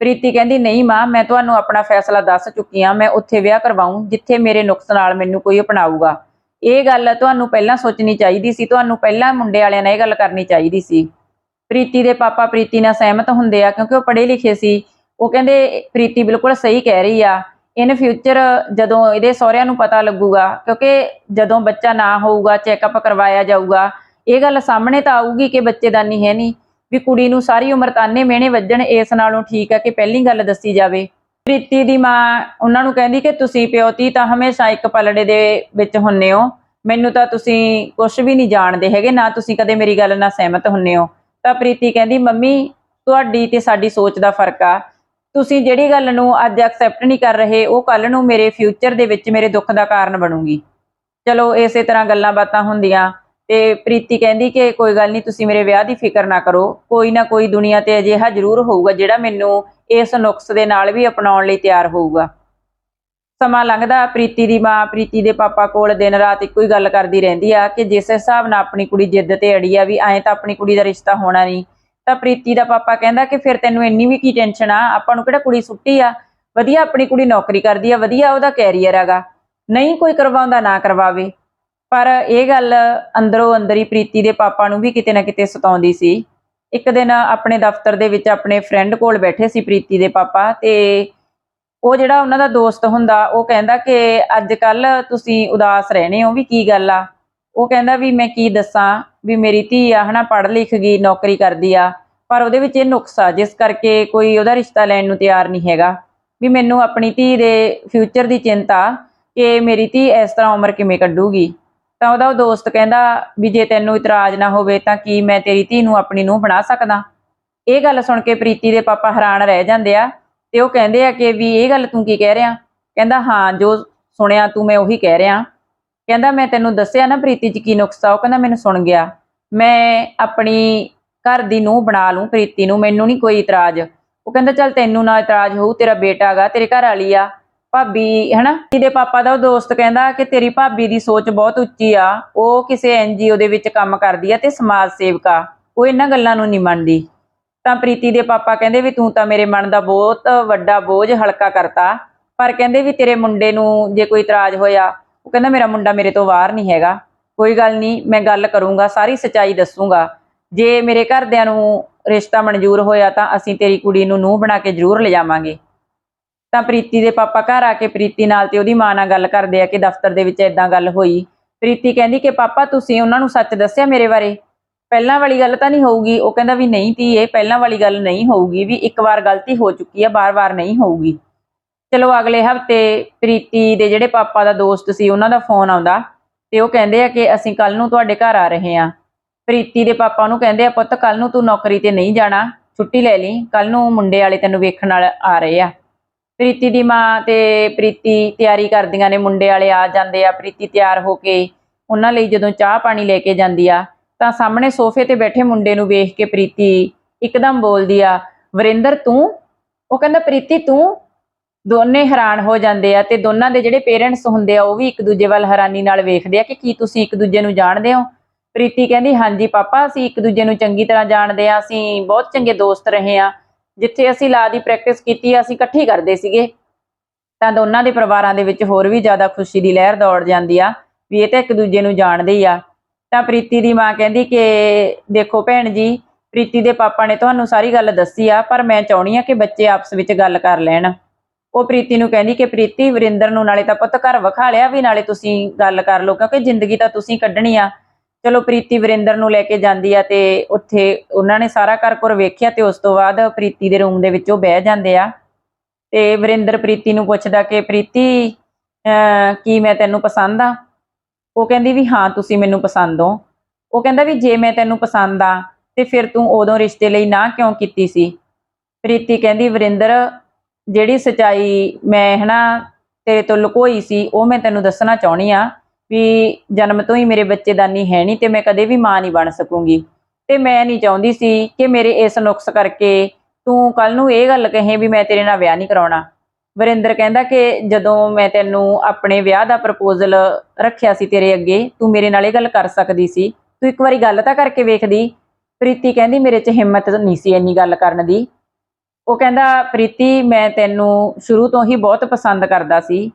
ਪ੍ਰੀਤੀ ਕਹਿੰਦੀ, ਨਹੀਂ ਮਾਂ, ਮੈਂ ਤੁਹਾਨੂੰ ਆਪਣਾ ਫੈਸਲਾ ਦੱਸ ਚੁੱਕੀ ਆ ਮੈਂ ਉੱਥੇ ਵਿਆਹ ਕਰਵਾਉਂ ਜਿੱਥੇ ਮੇਰੇ ਨੁਕਸ ਨਾਲ ਮੈਨੂੰ ਕੋਈ ਅਪਣਾਊਗਾ। ਇਹ ਗੱਲ ਤੁਹਾਨੂੰ ਪਹਿਲਾਂ ਸੋਚਣੀ ਚਾਹੀਦੀ ਸੀ, ਤੁਹਾਨੂੰ ਪਹਿਲਾਂ ਮੁੰਡੇ ਵਾਲਿਆਂ ਨਾਲ ਇਹ ਗੱਲ ਕਰਨੀ ਚਾਹੀਦੀ ਸੀ। ਪ੍ਰੀਤੀ ਦੇ ਪਾਪਾ ਪ੍ਰੀਤੀ ਨਾਲ ਸਹਿਮਤ ਹੁੰਦੇ ਆ, ਕਿਉਂਕਿ ਉਹ ਪੜ੍ਹੇ ਲਿਖੇ ਸੀ। ਉਹ ਕਹਿੰਦੇ, ਪ੍ਰੀਤੀ ਬਿਲਕੁਲ ਸਹੀ ਕਹਿ ਰਹੀ ਆ। ਇਨ ਫਿਊਚਰ ਜਦੋਂ ਇਹਦੇ ਸਹੁਰਿਆਂ ਨੂੰ ਪਤਾ ਲੱਗੂਗਾ, ਕਿਉਂਕਿ ਜਦੋਂ ਬੱਚਾ ਨਾ ਹੋਊਗਾ, ਚੈੱਕਅਪ ਕਰਵਾਇਆ ਜਾਊਗਾ, ਇਹ ਗੱਲ ਸਾਹਮਣੇ ਤਾਂ ਆਊਗੀ ਕਿ ਬੱਚੇਦਾਨੀ ਹੈ ਨਹੀਂ ਵੀ ਕੁੜੀ ਨੂੰ ਸਾਰੀ ਉਮਰ ਤਾਨੇ ਮਿਹਣੇ ਵੱਜਣ, ਇਸ ਨਾਲੋਂ ਠੀਕ ਹੈ ਕਿ ਪਹਿਲੀ ਗੱਲ ਦੱਸੀ ਜਾਵੇ। ਪ੍ਰੀਤੀ ਦੀ ਮਾਂ ਉਹਨਾਂ ਨੂੰ ਕਹਿੰਦੀ ਕਿ ਤੁਸੀਂ ਪਿਓਤੀ ਤਾਂ ਹਮੇਸ਼ਾ ਇੱਕ ਪਲੜੇ ਦੇ ਵਿੱਚ ਹੁੰਨੇ ਹੋ। ਮੈਨੂੰ ਤਾਂ ਤੁਸੀਂ ਕੁਝ ਵੀ ਨਹੀਂ ਜਾਣਦੇ ਹੈਗੇ, ਨਾ ਤੁਸੀਂ ਕਦੇ ਮੇਰੀ ਗੱਲ ਨਾਲ ਸਹਿਮਤ ਹੁੰਨੇ ਹੋ। ਤਾਂ ਪ੍ਰੀਤੀ ਕਹਿੰਦੀ, ਮੰਮੀ, ਤੁਹਾਡੀ ਤੇ ਸਾਡੀ ਸੋਚ ਦਾ ਫ਼ਰਕ ਆ। ਤੁਸੀਂ ਜਿਹੜੀ ਗੱਲ ਨੂੰ ਅੱਜ ਐਕਸੈਪਟ ਨਹੀਂ ਕਰ ਰਹੇ, ਉਹ ਕੱਲ ਨੂੰ ਮੇਰੇ ਫਿਊਚਰ ਦੇ ਵਿੱਚ ਮੇਰੇ ਦੁੱਖ ਦਾ ਕਾਰਨ ਬਣੂਗੀ। ਚਲੋ, ਇਸੇ ਤਰ੍ਹਾਂ ਗੱਲਾਂ ਬਾਤਾਂ ਹੁੰਦੀਆਂ। ਤੇ ਪ੍ਰੀਤੀ ਕਹਿੰਦੀ ਕਿ ਕੋਈ ਗੱਲ ਨਹੀਂ, ਤੁਸੀਂ ਮੇਰੇ ਵਿਆਹ ਦੀ ਫਿਕਰ ਨਾ ਕਰੋ। ਕੋਈ ਨਾ ਕੋਈ ਦੁਨੀਆ ਤੇ ਅਜਿਹਾ ਜ਼ਰੂਰ ਹੋਊਗਾ ਜਿਹੜਾ ਮੈਨੂੰ ਇਸ ਨੁਕਸ ਦੇ ਨਾਲ ਵੀ ਅਪਣਾਉਣ ਲਈ ਤਿਆਰ ਹੋਊਗਾ। ਸਮਾਂ ਲੰਘਦਾ, ਪ੍ਰੀਤੀ ਦੀ ਮਾਂ, ਪ੍ਰੀਤੀ ਦੇ ਪਾਪਾ ਕੋਲ ਦਿਨ ਰਾਤ ਇੱਕੋ ਹੀ ਗੱਲ ਕਰਦੀ ਰਹਿੰਦੀ ਆ ਕਿ ਜਿਸ ਹਿਸਾਬ ਨਾਲ ਆਪਣੀ ਕੁੜੀ ਜਿੱਦ ਤੇ ਅੜੀ ਆ ਵੀ ਐਂ ਤਾਂ ਆਪਣੀ ਕੁੜੀ ਦਾ ਰਿਸ਼ਤਾ ਹੋਣਾ ਨਹੀਂ, ਤਾਂ ਪ੍ਰੀਤੀ ਦਾ ਪਾਪਾ ਕਹਿੰਦਾ ਕਿ ਫਿਰ ਤੈਨੂੰ ਇੰਨੀ ਵੀ ਕੀ ਟੈਨਸ਼ਨ ਆ? ਆਪਾਂ ਨੂੰ ਕਿਹੜਾ ਕੁੜੀ ਸੁੱਟੀ ਆ? ਵਧੀਆ ਆਪਣੀ ਕੁੜੀ ਨੌਕਰੀ ਕਰਦੀ ਆ, ਵਧੀਆ ਉਹਦਾ ਕੈਰੀਅਰ ਹੈਗਾ। ਨਹੀਂ ਕੋਈ ਕਰਵਾਉਂਦਾ ਨਾ ਕਰਵਾਵੇ। ਪਰ ਇਹ ਗੱਲ ਅੰਦਰੋਂ ਅੰਦਰ ਹੀ ਪ੍ਰੀਤੀ ਦੇ ਪਾਪਾ ਨੂੰ ਵੀ ਕਿਤੇ ਨਾ ਕਿਤੇ ਸਤਾਉਂਦੀ ਸੀ। ਇੱਕ ਦਿਨ ਆਪਣੇ ਦਫ਼ਤਰ ਦੇ ਵਿੱਚ ਆਪਣੇ ਫਰੈਂਡ ਕੋਲ ਬੈਠੇ ਸੀ ਪ੍ਰੀਤੀ ਦੇ ਪਾਪਾ ਤੇ ਉਹ ਜਿਹੜਾ ਉਹਨਾਂ ਦਾ ਦੋਸਤ ਹੁੰਦਾ, ਉਹ ਕਹਿੰਦਾ ਕਿ ਅੱਜ ਕੱਲ ਤੁਸੀਂ ਉਦਾਸ ਰਹਿਣੇ ਹੋ ਵੀ ਕੀ ਗੱਲ ਆ। ਉਹ ਕਹਿੰਦਾ ਵੀ ਮੈਂ ਕੀ ਦੱਸਾਂ ਵੀ ਮੇਰੀ ਧੀ ਆ ਹਨਾ, ਪੜ੍ਹ ਲਿਖ ਗਈ, ਨੌਕਰੀ ਕਰਦੀ ਆ, ਪਰ ਉਹਦੇ ਵਿੱਚ ਇਹ ਨੁਕਸ ਆ, ਜਿਸ ਕਰਕੇ ਕੋਈ ਉਹਦਾ ਰਿਸ਼ਤਾ ਲੈਣ ਨੂੰ ਤਿਆਰ ਨਹੀਂ ਹੈਗਾ। ਵੀ ਮੈਨੂੰ ਆਪਣੀ ਧੀ ਦੇ ਫਿਊਚਰ ਦੀ ਚਿੰਤਾ ਕਿ ਮੇਰੀ ਧੀ ਇਸ ਤਰ੍ਹਾਂ ਉਮਰ ਕਿਵੇਂ ਕੱਢੂਗੀ। ਤਾਂ ਉਹਦਾ ਉਹ ਦੋਸਤ ਕਹਿੰਦਾ ਵੀ ਜੇ ਤੈਨੂੰ ਇਤਰਾਜ਼ ਨਾ ਹੋਵੇ ਤਾਂ ਕੀ ਮੈਂ ਤੇਰੀ ਧੀ ਨੂੰ ਆਪਣੀ ਨੂੰ ਬਣਾ ਸਕਦਾ? ਇਹ ਗੱਲ ਸੁਣ ਕੇ ਪ੍ਰੀਤੀ ਦੇ ਪਾਪਾ ਹੈਰਾਨ ਰਹਿ ਜਾਂਦੇ ਆ ਤੇ ਉਹ ਕਹਿੰਦੇ ਆ ਕਿ ਵੀ ਇਹ ਗੱਲ ਤੂੰ ਕੀ ਕਹਿ ਰਿਹਾ? ਕਹਿੰਦਾ, ਹਾਂ, ਜੋ ਸੁਣਿਆ ਤੂੰ ਮੈਂ ਉਹੀ ਕਹਿ ਰਿਹਾ। ਕਹਿੰਦਾ, ਮੈਂ ਤੈਨੂੰ ਦੱਸਿਆ ਨਾ ਪ੍ਰੀਤੀ 'ਚ ਕੀ ਨੁਕਸਾ ਉਹ ਕਹਿੰਦਾ, ਮੈਨੂੰ ਸੁਣ ਗਿਆ। ਮੈਂ ਆਪਣੀ ਘਰ ਦੀ ਨੂੰ ਬਣਾ ਲੂੰ ਪ੍ਰੀਤੀ ਨੂੰ, ਮੈਨੂੰ ਨਹੀਂ ਕੋਈ ਇਤਰਾਜ਼। ਉਹ ਕਹਿੰਦਾ, ਚੱਲ ਤੈਨੂੰ ਨਾ ਇਤਰਾਜ਼ ਹੋਊ, ਤੇਰਾ ਬੇਟਾ ਹੈਗਾ, ਤੇਰੇ ਘਰ ਵਾਲੀ ਆ ਭਾਬੀ, ਹਨਾ? ਇਹਦੇ ਪਾਪਾ ਦਾ ਉਹ ਦੋਸਤ ਕਹਿੰਦਾ ਕਿ ਤੇਰੀ ਭਾਬੀ ਦੀ ਸੋਚ ਬਹੁਤ ਉੱਚੀ ਆ। ਉਹ ਕਿਸੇ ਐਨਜੀਓ ਦੇ ਵਿੱਚ ਕੰਮ ਕਰਦੀ ਆ ਤੇ ਸਮਾਜ ਸੇਵਕਾ। ਉਹ ਇਹਨਾਂ ਗੱਲਾਂ ਨੂੰ ਨਹੀਂ ਮੰਨਦੀ। ਤਾਂ ਪ੍ਰੀਤੀ ਦੇ ਪਾਪਾ ਕਹਿੰਦੇ ਵੀ ਤੂੰ ਤਾਂ ਮੇਰੇ ਮਨ ਦਾ ਬਹੁਤ ਵੱਡਾ ਬੋਝ ਹਲਕਾ ਕਰਤਾ। ਪਰ ਕਹਿੰਦੇ ਵੀ ਤੇਰੇ ਮੁੰਡੇ ਨੂੰ ਜੇ ਕੋਈ ਇਤਰਾਜ਼ ਹੋਇਆ, ਉਹ ਕਹਿੰਦਾ ਮੇਰਾ ਮੁੰਡਾ ਮੇਰੇ ਤੋਂ ਬਾਹਰ ਨਹੀਂ ਹੈਗਾ। ਕੋਈ ਗੱਲ ਨਹੀਂ, ਮੈਂ ਗੱਲ ਕਰੂੰਗਾ, ਸਾਰੀ ਸਚਾਈ ਦੱਸੂਗਾ। ਜੇ ਮੇਰੇ ਘਰਦਿਆਂ ਨੂੰ ਰਿਸ਼ਤਾ ਮਨਜ਼ੂਰ ਹੋਇਆ ਤਾਂ ਅਸੀਂ ਤੇਰੀ ਕੁੜੀ ਨੂੰ ਨੂੰਹ ਬਣਾ ਕੇ ਜ਼ਰੂਰ ਲਿਜਾਵਾਂਗੇ। ਤਾਂ ਪ੍ਰੀਤੀ ਦੇ ਪਾਪਾ ਘਰ ਆ ਕੇ ਪ੍ਰੀਤੀ ਨਾਲ ਤੇ ਉਹਦੀ ਮਾਂ ਨਾਲ ਗੱਲ ਕਰਦੇ ਆ ਕਿ ਦਫ਼ਤਰ ਦੇ ਵਿੱਚ ਇਦਾਂ ਗੱਲ ਹੋਈ। ਪ੍ਰੀਤੀ ਕਹਿੰਦੀ ਕਿ ਪਾਪਾ, ਤੁਸੀਂ ਉਹਨਾਂ ਨੂੰ ਸੱਚ ਦੱਸਿਆ ਮੇਰੇ ਬਾਰੇ? ਪਹਿਲਾਂ ਵਾਲੀ ਗੱਲ ਤਾਂ ਨਹੀਂ ਹੋਊਗੀ। ਉਹ ਕਹਿੰਦਾ ਵੀ ਨਹੀਂ ਤੀ ਇਹ ਪਹਿਲਾਂ ਵਾਲੀ ਗੱਲ ਨਹੀਂ ਹੋਊਗੀ ਵੀ ਇੱਕ ਵਾਰ ਗਲਤੀ ਹੋ ਚੁੱਕੀ ਆ, ਬਾਰ-ਬਾਰ ਨਹੀਂ ਹੋਊਗੀ। ਚਲੋ ਅਗਲੇ ਹਫ਼ਤੇ ਪ੍ਰੀਤੀ ਦੇ ਜਿਹੜੇ ਪਾਪਾ ਦਾ ਦੋਸਤ ਸੀ, ਉਹਨਾਂ ਦਾ ਫੋਨ ਆਉਂਦਾ ਤੇ ਉਹ ਕਹਿੰਦੇ ਆ ਕਿ ਅਸੀਂ ਕੱਲ ਨੂੰ ਤੁਹਾਡੇ ਘਰ ਆ ਰਹੇ ਹਾਂ। ਪ੍ਰੀਤੀ ਦੇ ਪਾਪਾ ਨੂੰ ਕਹਿੰਦੇ ਆ, ਪੁੱਤ ਕੱਲ ਨੂੰ ਤੂੰ ਨੌਕਰੀ ਤੇ ਨਹੀਂ ਜਾਣਾ, ਛੁੱਟੀ ਲੈ ਲਈ। ਕੱਲ ਨੂੰ ਮੁੰਡੇ ਵਾਲੇ ਤੈਨੂੰ ਵੇਖਣ ਵਾਲੇ ਆ ਰਹੇ ਆ। ਪ੍ਰੀਤੀ ਦੀ ਮਾਂ ਤੇ ਪ੍ਰੀਤੀ ਤਿਆਰੀ ਕਰਦੀਆਂ ਨੇ, ਮੁੰਡੇ ਵਾਲੇ ਆ ਜਾਂਦੇ ਆ, ਪ੍ਰੀਤੀ ਤਿਆਰ ਹੋ ਕੇ ਉਹਨਾਂ ਲਈ ਜਦੋਂ ਚਾਹ ਪਾਣੀ ਲੈ ਕੇ ਜਾਂਦੀ ਆ, ਤਾਂ ਸਾਹਮਣੇ ਸੋਫੇ ਤੇ ਬੈਠੇ ਮੁੰਡੇ ਨੂੰ ਵੇਖ ਕੇ ਪ੍ਰੀਤੀ ਇੱਕਦਮ ਬੋਲਦੀ ਆ, ਵਰਿੰਦਰ, ਤੂੰ? ਉਹ ਕਹਿੰਦਾ, ਪ੍ਰੀਤੀ, ਤੂੰ? ਦੋਨੇ ਹੈਰਾਨ ਹੋ ਜਾਂਦੇ ਆ ਤੇ ਦੋਨਾਂ ਦੇ ਜਿਹੜੇ ਪੇਰੈਂਟਸ ਹੁੰਦੇ ਆ, ਉਹ ਵੀ ਇੱਕ ਦੂਜੇ ਵੱਲ ਹੈਰਾਨੀ ਨਾਲ ਵੇਖਦੇ ਆ ਕਿ ਕੀ ਤੁਸੀਂ ਇੱਕ ਦੂਜੇ ਨੂੰ ਜਾਣਦੇ ਹੋ? ਪ੍ਰੀਤੀ ਕਹਿੰਦੀ, ਹਾਂਜੀ, ਪਾਪਾ, ਅਸੀਂ ਇੱਕ ਦੂਜੇ ਨੂੰ ਚੰਗੀ ਤਰ੍ਹਾਂ ਜਾਣਦੇ ਆ, ਅਸੀਂ ਬਹੁਤ ਚੰਗੇ ਦੋਸਤ ਰਹੇ ਆ ਜਿੱਥੇ ਅਸੀਂ ਲਾ ਦੀ ਪ੍ਰੈਕਟਿਸ ਕੀਤੀ ਆ, ਅਸੀਂ ਇਕੱਠੀ ਕਰਦੇ ਸੀਗੇ। ਤਾਂ ਦੋਨਾਂ ਦੇ ਪਰਿਵਾਰਾਂ ਦੇ ਵਿੱਚ ਹੋਰ ਵੀ ਜ਼ਿਆਦਾ ਖੁਸ਼ੀ ਦੀ ਲਹਿਰ ਦੌੜ ਜਾਂਦੀ ਆ, ਵੀ ਇਹ ਤਾਂ ਇੱਕ ਦੂਜੇ ਨੂੰ ਜਾਣਦੇ ਹੀ ਆ। ਤਾਂ ਪ੍ਰੀਤੀ ਦੀ ਮਾਂ ਕਹਿੰਦੀ ਕਿ, ਦੇਖੋ ਭੈਣ ਜੀ, ਪ੍ਰੀਤੀ ਦੇ ਪਾਪਾ ਨੇ ਤੁਹਾਨੂੰ ਸਾਰੀ ਗੱਲ ਦੱਸੀ ਆ, ਪਰ ਮੈਂ ਚਾਹਣੀ ਆ ਕਿ ਬੱਚੇ ਆਪਸ ਵਿੱਚ ਗੱਲ ਕਰ ਲੈਣ। ਉਹ ਪ੍ਰੀਤੀ ਨੂੰ ਕਹਿੰਦੀ ਕਿ, ਪ੍ਰੀਤੀ, ਵਰਿੰਦਰ ਨੂੰ ਨਾਲੇ ਤਾਂ ਪੁੱਤ ਘਰ ਵਿਖਾ ਲਿਆ ਵੀ ਨਾਲੇ ਤੁਸੀਂ ਗੱਲ ਕਰ ਲਓ, ਕਿਉਂਕਿ ਜ਼ਿੰਦਗੀ ਤਾਂ ਤੁਸੀਂ ਕੱਢਣੀ ਆ। ਚਲੋ ਪ੍ਰੀਤੀ ਵਰਿੰਦਰ ਨੂੰ ਲੈ ਕੇ ਜਾਂਦੀ ਆ ਤੇ ਉੱਥੇ ਉਹਨਾਂ ਨੇ ਸਾਰਾ ਘਰ ਘਰ ਵੇਖਿਆ ਤੇ ਉਸ ਤੋਂ ਬਾਅਦ ਪ੍ਰੀਤੀ ਦੇ ਰੂਮ ਦੇ ਵਿੱਚ ਉਹ ਬਹਿ ਜਾਂਦੇ ਆ। ਤੇ ਵਰਿੰਦਰ ਪ੍ਰੀਤੀ ਨੂੰ ਪੁੱਛਦਾ ਕਿ, ਪ੍ਰੀਤੀ ਕੀ ਮੈਂ ਤੈਨੂੰ ਪਸੰਦ ਆ? ਉਹ ਕਹਿੰਦੀ ਵੀ, ਹਾਂ, ਤੁਸੀਂ ਮੈਨੂੰ ਪਸੰਦ ਹੋ। ਉਹ ਕਹਿੰਦਾ ਵੀ, ਜੇ ਮੈਂ ਤੈਨੂੰ ਪਸੰਦ ਆ, ਤੇ ਫਿਰ ਤੂੰ ਉਦੋਂ ਰਿਸ਼ਤੇ ਲਈ ਨਾ ਕਿਉਂ ਕੀਤੀ ਸੀ? ਪ੍ਰੀਤੀ ਕਹਿੰਦੀ, ਵਰਿੰਦਰ, ਜਿਹੜੀ ਸਚਾਈ ਮੈਂ ਹਨਾ ਤੇਰੇ ਤੋਂ ਲੁਕੋਈ ਸੀ, ਉਹ ਮੈਂ ਤੈਨੂੰ ਦੱਸਣਾ ਚਾਹਣੀ ਆ। ਵੀ ਜਨਮ ਤੋਂ ਹੀ ਮੇਰੇ ਬੱਚੇਦਾਨੀ ਹੈ ਨਹੀਂ ਤੇ ਮੈਂ ਕਦੇ ਵੀ ਮਾਂ ਨਹੀਂ ਬਣ ਸਕੂੰਗੀ। ਤੇ ਮੈਂ ਨਹੀਂ ਚਾਹੁੰਦੀ ਸੀ ਕਿ ਮੇਰੇ ਇਸ ਨੁਕਸ ਕਰਕੇ ਤੂੰ ਕੱਲ ਨੂੰ ਇਹ ਗੱਲ ਕਹੇ ਵੀ ਮੈਂ ਤੇਰੇ ਨਾਲ ਵਿਆਹ ਨਹੀਂ ਕਰਾਉਣਾ। ਵਰਿੰਦਰ ਕਹਿੰਦਾ ਕਿ ਜਦੋਂ ਮੈਂ ਤੈਨੂੰ ਆਪਣੇ ਵਿਆਹ ਦਾ ਪ੍ਰਪੋਜ਼ਲ ਰੱਖਿਆ ਸੀ ਤੇਰੇ ਅੱਗੇ, ਤੂੰ ਮੇਰੇ ਨਾਲ ਇਹ ਗੱਲ ਕਰ ਸਕਦੀ ਸੀ। ਤੂੰ ਇੱਕ ਵਾਰੀ ਗੱਲ ਤਾਂ ਕਰਕੇ ਵੇਖਦੀ। ਪ੍ਰੀਤੀ ਕਹਿੰਦੀ ਮੇਰੇ 'ਚ ਹਿੰਮਤ ਨਹੀਂ ਸੀ ਇੰਨੀ ਗੱਲ ਕਰਨ ਦੀ। ਉਹ ਕਹਿੰਦਾ, ਪ੍ਰੀਤੀ, ਮੈਂ ਤੈਨੂੰ ਸ਼ੁਰੂ ਤੋਂ ਹੀ ਬਹੁਤ ਪਸੰਦ ਕਰਦਾ ਸੀ।